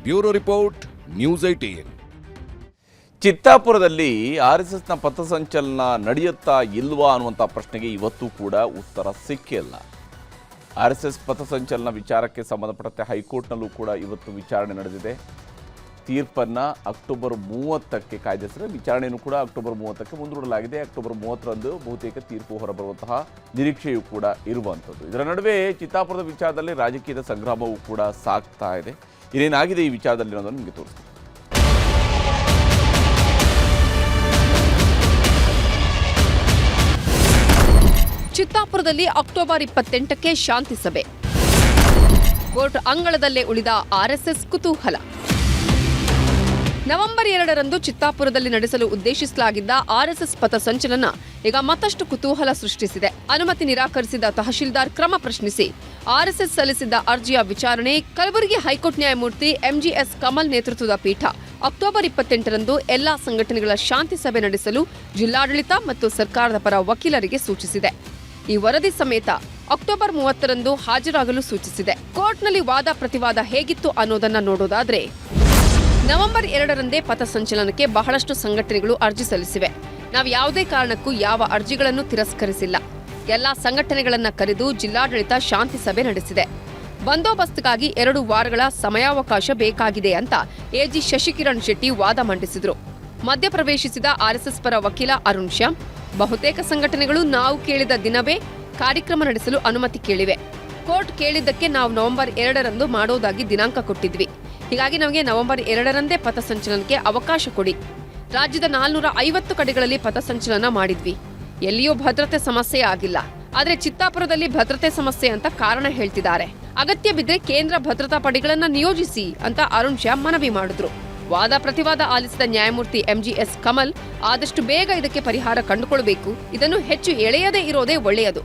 Speaker 2: ಬ್ಯೂರೋ ರಿಪೋರ್ಟ್, ನ್ಯೂಸ್ ಐಟೀನ್
Speaker 1: ಚಿತ್ತಾಪುರದಲ್ಲಿ ಆರ್ ಎಸ್ ಎಸ್ನ ಪಥಸಂಚಲನ ನಡೆಯುತ್ತಾ ಇಲ್ವಾ ಅನ್ನುವಂಥ ಪ್ರಶ್ನೆಗೆ ಇವತ್ತು ಕೂಡ ಉತ್ತರ ಸಿಕ್ಕಿಲ್ಲ. ಆರ್ ಎಸ್ ಎಸ್ ಪಥಸಂಚಲನ ವಿಚಾರಕ್ಕೆ ಸಂಬಂಧಪಟ್ಟಂತೆ ಹೈಕೋರ್ಟ್ನಲ್ಲೂ ಕೂಡ ಇವತ್ತು ವಿಚಾರಣೆ ನಡೆದಿದೆ. ತೀರ್ಪನ್ನು ಅಕ್ಟೋಬರ್ ಮೂವತ್ತಕ್ಕೆ ಕಾಯ್ದಿರಿಸಿದೆ ವಿಚಾರಣೆಯನ್ನು ಕೂಡ ಅಕ್ಟೋಬರ್ ಮೂವತ್ತಕ್ಕೆ ಮುಂದೂಡಲಾಗಿದೆ. ಅಕ್ಟೋಬರ್ ಮೂವತ್ತರಂದು ಬಹುತೇಕ ತೀರ್ಪು ಹೊರಬರುವಂತಹ ನಿರೀಕ್ಷೆಯೂ ಕೂಡ ಇರುವಂಥದ್ದು. ಇದರ ನಡುವೆ ಚಿತ್ತಾಪುರದ ವಿಚಾರದಲ್ಲಿ ರಾಜಕೀಯದ ಸಂಗ್ರಾಮವೂ ಕೂಡ ಸಾಗ್ತಾ ಇದೆ. ಇನ್ನೇನಾಗಿದೆ ಈ ವಿಚಾರದಲ್ಲಿ ಅನ್ನೋದನ್ನು ನಿಮಗೆ ತೋರಿಸ್ತೀನಿ.
Speaker 13: ಚಿತ್ತಾಪುರದಲ್ಲಿ ಅಕ್ಟೋಬರ್ ಇಪ್ಪತ್ತೆಂಟಕ್ಕೆ ಶಾಂತಿ ಸಭೆ. ಕೋರ್ಟ್ ಅಂಗಳದಲ್ಲೇ ಉಳಿದ ಆರ್ಎಸ್ಎಸ್ ಕುತೂಹಲ. ನವೆಂಬರ್ ಎರಡರಂದು ಚಿತ್ತಾಪುರದಲ್ಲಿ ನಡೆಸಲು ಉದ್ದೇಶಿಸಲಾಗಿದ್ದ ಆರ್ಎಸ್ಎಸ್ ಪಥಸಂಚಲನ ಈಗ ಮತ್ತಷ್ಟು ಕುತೂಹಲ ಸೃಷ್ಟಿಸಿದೆ. ಅನುಮತಿ ನಿರಾಕರಿಸಿದ ತಹಶೀಲ್ದಾರ್ ಕ್ರಮ ಪ್ರಶ್ನಿಸಿ ಆರ್ಎಸ್ಎಸ್ ಸಲ್ಲಿಸಿದ್ದ ಅರ್ಜಿಯ ವಿಚಾರಣೆ ಕಲಬುರಗಿ ಹೈಕೋರ್ಟ್ ನ್ಯಾಯಮೂರ್ತಿ ಎಂಜಿಎಸ್ ಕಮಲ್ ನೇತೃತ್ವದ ಪೀಠ ಅಕ್ಟೋಬರ್ ಇಪ್ಪತ್ತೆಂಟರಂದು ಎಲ್ಲಾ ಸಂಘಟನೆಗಳ ಶಾಂತಿ ಸಭೆ ನಡೆಸಲು ಜಿಲ್ಲಾಡಳಿತ ಮತ್ತು ಸರ್ಕಾರದ ಪರ ವಕೀಲರಿಗೆ ಸೂಚಿಸಿದೆ. ಈ ವರದಿ ಸಮೇತ ಅಕ್ಟೋಬರ್ ಮೂವತ್ತರಂದು ಹಾಜರಾಗಲು ಸೂಚಿಸಿದೆ. ಕೋರ್ಟ್ನಲ್ಲಿ ವಾದ ಪ್ರತಿವಾದ ಹೇಗಿತ್ತು ಅನ್ನೋದನ್ನ ನೋಡೋದಾದ್ರೆ, ನವೆಂಬರ್ ಎರಡರಂದೇ ಪಥಸಂಚಲನಕ್ಕೆ ಬಹಳಷ್ಟು ಸಂಘಟನೆಗಳು ಅರ್ಜಿ ಸಲ್ಲಿಸಿವೆ. ನಾವು ಯಾವುದೇ ಕಾರಣಕ್ಕೂ ಯಾವ ಅರ್ಜಿಗಳನ್ನು ತಿರಸ್ಕರಿಸಿಲ್ಲ. ಎಲ್ಲಾ ಸಂಘಟನೆಗಳನ್ನ ಕರೆದು ಜಿಲ್ಲಾಡಳಿತ ಶಾಂತಿ ಸಭೆ ನಡೆಸಿದೆ. ಬಂದೋಬಸ್ತ್ಗಾಗಿ ಎರಡು ವಾರಗಳ ಸಮಯಾವಕಾಶ ಬೇಕಾಗಿದೆ ಅಂತ ಎಜಿ ಶಶಿಕಿರಣ್ ಶೆಟ್ಟಿ ವಾದ ಮಂಡಿಸಿದ್ರು. ಮಧ್ಯಪ್ರವೇಶಿಸಿದ ಆರ್ಎಸ್ಎಸ್ ಪರ ವಕೀಲ ಅರುಣ್ ಶ್ಯಾಮ್. ಬಹುತೇಕ ಸಂಘಟನೆಗಳು ನಾವು ಕೇಳಿದ ದಿನವೇ ಕಾರ್ಯಕ್ರಮ ನಡೆಸಲು ಅನುಮತಿ ಕೇಳಿವೆ. ಕೋರ್ಟ್ ಕೇಳಿದ್ದಕ್ಕೆ ನಾವು ನವೆಂಬರ್ ಎರಡರಂದು ಮಾಡೋದಾಗಿ ದಿನಾಂಕ ಕೊಟ್ಟಿದ್ವಿ. ಹೀಗಾಗಿ ನಮಗೆ ನವೆಂಬರ್ ಎರಡರಂದೇ ಪಥಸಂಚಲನಕ್ಕೆ ಅವಕಾಶ ಕೊಡಿ. ರಾಜ್ಯದ ನಾಲ್ನೂರ ಐವತ್ತು ಕಡೆಗಳಲ್ಲಿ ಪಥಸಂಚಲನ ಮಾಡಿದ್ವಿ. ಎಲ್ಲಿಯೂ ಭದ್ರತೆ ಸಮಸ್ಯೆ ಆಗಿಲ್ಲ. ಆದರೆ ಚಿತ್ತಾಪುರದಲ್ಲಿ ಭದ್ರತೆ ಸಮಸ್ಯೆ ಅಂತ ಕಾರಣ ಹೇಳ್ತಿದ್ದಾರೆ. ಅಗತ್ಯ ಬಿದ್ದರೆ ಕೇಂದ್ರ ಭದ್ರತಾ ಪಡೆಗಳನ್ನು ನಿಯೋಜಿಸಿ ಅಂತ ಅರುಣ್ ಶ್ಯಾಮ್ ಮನವಿ ಮಾಡಿದ್ರು. ವಾದ ಪ್ರತಿವಾದ ಆಲಿಸಿದ ನ್ಯಾಯಮೂರ್ತಿ ಎಂಜಿಎಸ್ ಕಮಲ್, ಆದಷ್ಟು ಬೇಗ ಇದಕ್ಕೆ ಪರಿಹಾರ ಕಂಡುಕೊಳ್ಬೇಕು ಇದನ್ನು ಹೆಚ್ಚು ಎಳೆಯದೇ ಇರೋದೇ ಒಳ್ಳೆಯದು.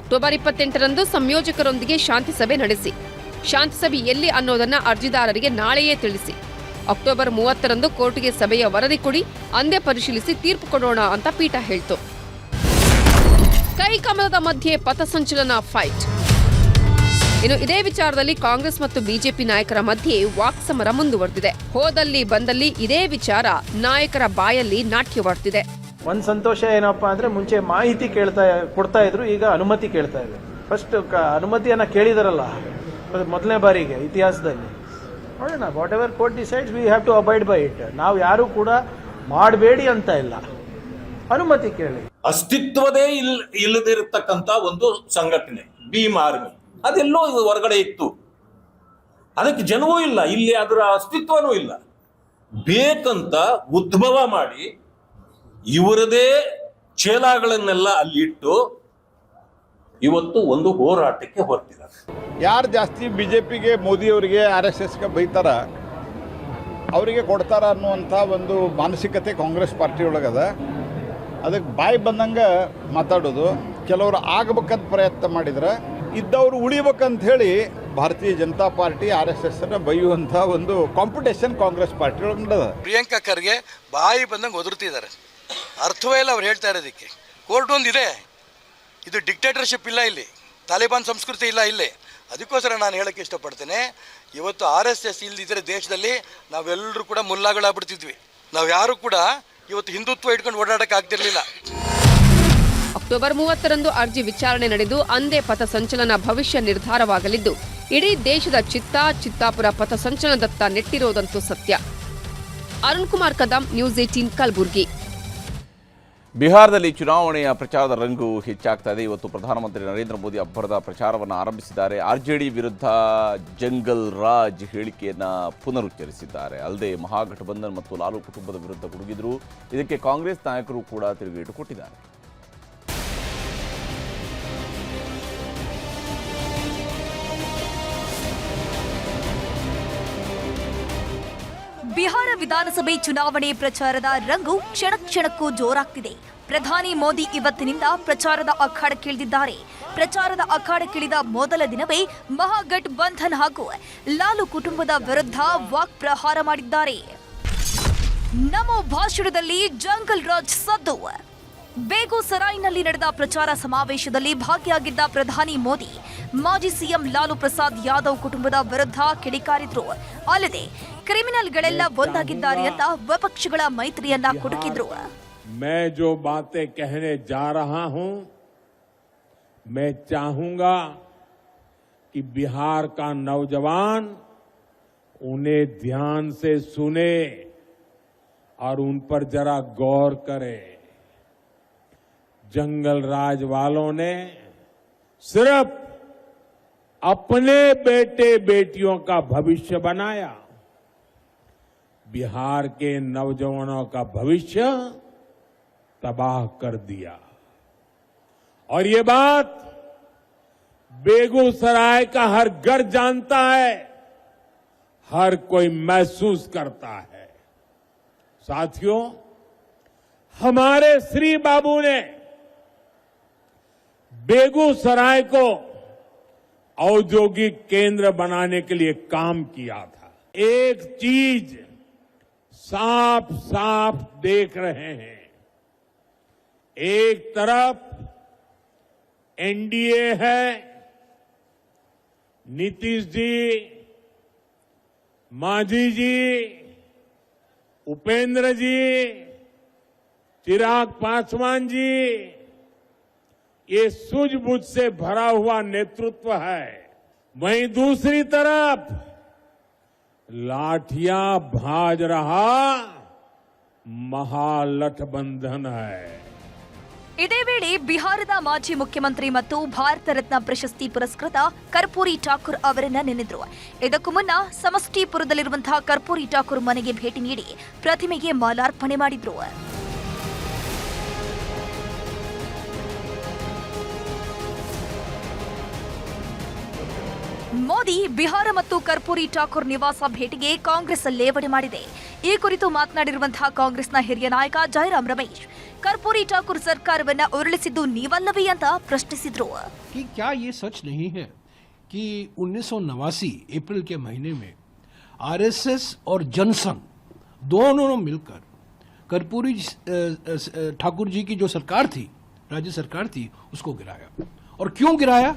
Speaker 13: ಅಕ್ಟೋಬರ್ ಇಪ್ಪತ್ತೆಂಟರಂದು ಸಂಯೋಜಕರೊಂದಿಗೆ ಶಾಂತಿ ಸಭೆ ನಡೆಸಿ. ಶಾಂತಿ ಸಭೆ ಎಲ್ಲಿ ಅನ್ನೋದನ್ನ ಅರ್ಜಿದಾರರಿಗೆ ನಾಳೆಯೇ ತಿಳಿಸಿ. ಅಕ್ಟೋಬರ್ ಮೂವತ್ತರಂದು ಕೋರ್ಟ್ಗೆ ಸಭೆಯ ವರದಿ ಕೊಡಿ, ಅಂದೇ ಪರಿಶೀಲಿಸಿ ತೀರ್ಪು ಕೊಡೋಣ ಅಂತ ಪೀಠ ಹೇಳ್ತು. ಕೈಕಮಲದ ಮಧ್ಯೆ ಪಥಸಂಚಲನ ಫೈಟ್. ಇನ್ನು ಇದೇ ವಿಚಾರದಲ್ಲಿ ಕಾಂಗ್ರೆಸ್ ಮತ್ತು ಬಿಜೆಪಿ ನಾಯಕರ ಮಧ್ಯೆ ವಾಕ್ಸಮರ ಮುಂದುವರೆದಿದೆ. ಹೋದಲ್ಲಿ ಬಂದಲ್ಲಿ ಇದೇ ವಿಚಾರ ನಾಯಕರ ಬಾಯಲ್ಲಿ ನಾಟ್ಯವಾಡ್ತಿದೆ
Speaker 12: ಒಂದ್ ಸಂತೋಷ ಏನಪ್ಪಾ ಅಂದ್ರೆ ಮುಂಚೆ ಮಾಹಿತಿ ಕೇಳ್ತಾ ಕೊಡ್ತಾ ಇದ್ರು ಈಗ ಅನುಮತಿ ಕೇಳ್ತಾ ಇದೆ. ಫಸ್ಟ್ ಅನುಮತಿಯನ್ನ ಕೇಳಿದಾರಲ್ಲ ಅದು ಮೊದಲನೇ ಬಾರಿಗೆ ಇತಿಹಾಸದಲ್ಲಿ. ನೋಡೋಣ whatever court decides we have to abide by it ನಾವು ಯಾರು ಕೂಡ ಮಾಡಬೇಡಿ ಅಂತ ಇಲ್ಲ. ಅನುಮತಿ ಕೇಳಿ.
Speaker 11: ಅಸ್ತಿತ್ವದೇ ಇಲ್ ಇಲ್ಲದಿರತಕ್ಕಂತ ಒಂದು ಸಂಘಟನೆ ಭೀಮ್ ಆರ್ಮಿ. ಅದೆಲ್ಲೋ ಇದು ಹೊರಗಡೆ ಇತ್ತು. ಅದಕ್ಕೆ ಜನವೂ ಇಲ್ಲ, ಇಲ್ಲಿ ಅದರ ಅಸ್ತಿತ್ವನೂ ಇಲ್ಲ. ಬೇಕಂತ ಉದ್ಭವ ಮಾಡಿ ಇವರದೇ ಚೇಲಾಗಳನ್ನೆಲ್ಲ ಅಲ್ಲಿ ಇಟ್ಟು ಇವತ್ತು ಒಂದು ಹೋರಾಟಕ್ಕೆ ಹೊರಟಿದ್ದಾರೆ.
Speaker 5: ಯಾರು ಜಾಸ್ತಿ ಬಿ ಜೆ ಪಿಗೆ ಮೋದಿಯವರಿಗೆ, ಆರ್ ಎಸ್ ಎಸ್ಗೆ ಬೈತಾರ, ಅವರಿಗೆ ಕೊಡ್ತಾರ ಅನ್ನುವಂಥ ಒಂದು ಮಾನಸಿಕತೆ ಕಾಂಗ್ರೆಸ್ ಪಾರ್ಟಿ ಒಳಗದ ಅದಕ್ಕೆ ಬಾಯಿ ಬಂದಂಗೆ ಮಾತಾಡೋದು. ಕೆಲವರು ಆಗಬೇಕಂತ ಪ್ರಯತ್ನ ಮಾಡಿದ್ರೆ ಇದ್ದವರು ಉಳಿಬೇಕಂತ ಹೇಳಿ Bharatiya Janata party, R S S ಬೈಯುವಂಥ ಒಂದು ಕಾಂಪಿಟೇಷನ್ ಕಾಂಗ್ರೆಸ್ ಪಾರ್ಟಿ ಒಳಗೊಂಡದ
Speaker 9: ಪ್ರಿಯಾಂಕಾ ಖರ್ಗೆ ಬಾಯಿ ಬಂದಂಗೆ ಒದರ್ತಿದ್ದಾರೆ. ಅರ್ಥವೇ ಇಲ್ಲ ಅವ್ರು ಹೇಳ್ತಾ ಇರೋದಕ್ಕೆ. ಕೋರ್ಟ್ ಒಂದು ಇದೆ. ಇದು ಡಿಕ್ಟೇಟರ್ಶಿಪ್ ಇಲ್ಲ ಇಲ್ಲಿ. ತಾಲಿಬಾನ್ ಸಂಸ್ಕೃತಿ ಇಲ್ಲ ಇಲ್ಲಿ. ಅದಕ್ಕೋಸ್ಕರ ನಾನು ಹೇಳಕ್ಕೆ ಇಷ್ಟಪಡ್ತೇನೆ, ಇವತ್ತು ಆರ್ ಎಸ್ ಎಸ್ ಇಲ್ದಿದ್ರೆ ದೇಶದಲ್ಲಿ ನಾವೆಲ್ಲರೂ ಕೂಡ ಮುಲ್ಲಾಗಳಾಗ್ಬಿಡ್ತಿದ್ವಿ ನಾವು ಯಾರು ಕೂಡ ಇವತ್ತು ಹಿಂದುತ್ವ ಇಟ್ಕೊಂಡು ಓಡಾಡಕ್ಕೆ ಆಗ್ತಿರ್ಲಿಲ್ಲ
Speaker 13: ಅಕ್ಟೋಬರ್ ಮೂವತ್ತರಂದು ಅರ್ಜಿ ವಿಚಾರಣೆ ನಡೆದು ಅಂದೇ ಪಥಸಂಚಲನ ಭವಿಷ್ಯ ನಿರ್ಧಾರವಾಗಲಿದ್ದು, ಇಡೀ ದೇಶದ ಚಿತ್ತ, ಚಿತ್ತಾಪುರ ಪಥಸಂಚಲನದತ್ತ ನೆಟ್ಟಿರೋದಂತೂ ಸತ್ಯ. Arun Kumar Kadam, news eighteen Kalaburagi.
Speaker 1: ಬಿಹಾರದಲ್ಲಿ ಚುನಾವಣೆಯ ಪ್ರಚಾರದ ರಂಗು ಹೆಚ್ಚಾಗ್ತಾ ಇದೆ ಇವತ್ತು ಪ್ರಧಾನಮಂತ್ರಿ ನರೇಂದ್ರ ಮೋದಿ ಅಬ್ಬರದ ಪ್ರಚಾರವನ್ನು ಆರಂಭಿಸಿದ್ದಾರೆ. ಆರ್ ಜೆ ಡಿ ವಿರುದ್ಧ ಜಂಗಲ್ ರಾಜ್ ಹೇಳಿಕೆಯನ್ನು ಪುನರುಚ್ಚರಿಸಿದ್ದಾರೆ. ಅಲ್ಲದೆ ಮಹಾಗಠಬಂಧನ್ ಮತ್ತು ಲಾಲು ಕುಟುಂಬದ ವಿರುದ್ಧ ಗುಡುಗಿದ್ರು. ಇದಕ್ಕೆ ಕಾಂಗ್ರೆಸ್ ನಾಯಕರು ಕೂಡ ತಿರುಗೇಟು ಕೊಟ್ಟಿದ್ದಾರೆ.
Speaker 14: ಬಿಹಾರ ವಿಧಾನಸಭೆ ಚುನಾವಣೆ ಪ್ರಚಾರದ ರಂಗು ಕ್ಷಣ ಕ್ಷಣಕ್ಕೂ ಜೋರಾಗ್ತಿದೆ. ಪ್ರಧಾನಿ ಮೋದಿ ಇವತ್ತಿನಿಂದ ಪ್ರಚಾರದ ಅಖಾಡಕ್ಕಿಳಿದಿದ್ದಾರೆ ಪ್ರಚಾರದ ಅಖಾಡಕ್ಕಿಳಿದ ಮೊದಲ ದಿನವೇ ಮಹಾಗಠಬಂಧನ್ ಹಾಗೂ ಲಾಲು ಕುಟುಂಬದ ವಿರುದ್ಧ ವಾಕ್ ಪ್ರಹಾರ ಮಾಡಿದ್ದಾರೆ. ನಮೋ ಭಾಷಣದಲ್ಲಿ ಜಂಗಲ್ ರಾಜ್ ಸದ್ದು. ಬೇಗುಸರಾಯ್ನಲ್ಲಿ ನಡೆದ ಪ್ರಚಾರ ಸಮಾವೇಶದಲ್ಲಿ ಭಾಗಿಯಾಗಿದ್ದ ಪ್ರಧಾನಿ ಮೋದಿ, ಮಾಜಿ ಸಿಎಂ ಲಾಲು ಪ್ರಸಾದ್ ಯಾದವ್ ಕುಟುಂಬದ ವಿರುದ್ಧ ಕಿಡಿಕಾರಿದ್ರು. ಅಲ್ಲದೆ ಕ್ರಿಮಿನಲ್ಗಳೆಲ್ಲ ಒಂದಾಗಿದ್ದಾರೆ ಅಂತ ವಿಪಕ್ಷಗಳ ಮೈತ್ರಿಯನ್ನ ಕುಟುಕಿದ್ರು
Speaker 11: मैं जो बातें कहने जा रहा हूं मैं चाहूंगा कि बिहार का नौजवान उन्हें ध्यान से सुने और उन पर जरा गौर करे जंगल राज वालों ने सिर्फ अपने बेटे बेटियों का भविष्य बनाया बिहार के नौजवानों का भविष्य तबाह कर दिया। और ये बात बेगूसराय का हर घर जानता है, हर कोई महसूस करता है। साथियों, हमारे श्री बाबू ने बेगूसराय को औद्योगिक केंद्र बनाने के लिए काम किया था। एक चीज़ साफ़ साफ़ देख रहे हैं। एक तरफ़ एनडीए है, नीतीश जी, माझी जी, उपेंद्र जी, चिराग पासवान जी, ये सूझबूझ से भरा हुआ नेतृत्व है। वहीं दूसरी तरफ़ लाठियां भाज रहा महालठबंधन है
Speaker 14: ಇದೇ ವೇಳೆ ಬಿಹಾರದ ಮಾಜಿ ಮುಖ್ಯಮಂತ್ರಿ ಮತ್ತು ಭಾರತ ರತ್ನ ಪ್ರಶಸ್ತಿ ಪುರಸ್ಕೃತ ಕರ್ಪೂರಿ ಠಾಕೂರ್ ಅವರನ್ನ ನೆನೆದ್ರು ಇದಕ್ಕೂ ಮುನ್ನ ಸಮಷ್ಟಿಪುರದಲ್ಲಿರುವಂತಹ ಕರ್ಪೂರಿ ಠಾಕೂರ್ ಮನೆಗೆ ಭೇಟಿ ನೀಡಿ ಪ್ರತಿಮೆಗೆ ಮಾಲಾರ್ಪಣೆ ಮಾಡಿದ್ರು ಮೋದಿ ಬಿಹಾರ ಮತ್ತು ಕರ್ಪೂರಿ ಠಾಕೂರ್ ನಿವಾಸ ಭೇಟಿಗೆ ಕಾಂಗ್ರೆಸ್ ಲೇವಡಿ ಮಾಡಿದೆ ಈ ಕುರಿತು ಮಾತನಾಡಿರುವಂತಹ ಕಾಂಗ್ರೆಸ್ನ ಹಿರಿಯ ನಾಯಕ ಜಯರಾಮ್ ರಮೇಶ್ ಕರ್ಪೂರಿ ಠಾಕೂರ್ ಸರ್ಕಾರವನ್ನ ಉರುಳಿಸಿದ್ದು ನೀವಲ್ಲವೇ ಅಂತ ಪ್ರಶ್ನಿಸಿದ್ರು
Speaker 9: कि क्या ये सच नहीं है कि उन्नीस अप्रैल के महीने में आरएसएस और जनसंघ दोनों ने मिलकर कर्पूरी अ, अ, अ, ठाकुर जी की जो सरकार थी राज्य सरकार थी उसको गिराया और क्यों गिराया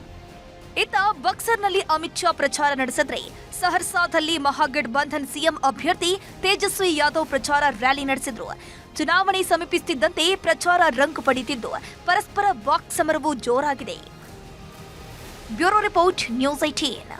Speaker 14: ಇತ್ತ ಬಕ್ಸರ್ನಲ್ಲಿ ಅಮಿತ್ ಶಾ ಪ್ರಚಾರ ನಡೆಸಿದ್ರೆ ಸಹರ್ಸಾದಲ್ಲಿ ಮಹಾಗಠಬಂಧನ್ ಸಿಎಂ ಅಭ್ಯರ್ಥಿ ತೇಜಸ್ವಿ ಯಾದವ್ ಪ್ರಚಾರ ರ್ಯಾಲಿ ನಡೆಸಿದ್ರು. ಚುನಾವಣೆ ಸಮೀಪಿಸುತ್ತಿದ್ದಂತೆ ಪ್ರಚಾರ ರಂಗು ಪಡೆಯುತ್ತಿದ್ದು ಪರಸ್ಪರ ವಾಕ್ ಸಮರವು ಜೋರಾಗಿದೆ. Bureau report news eighteen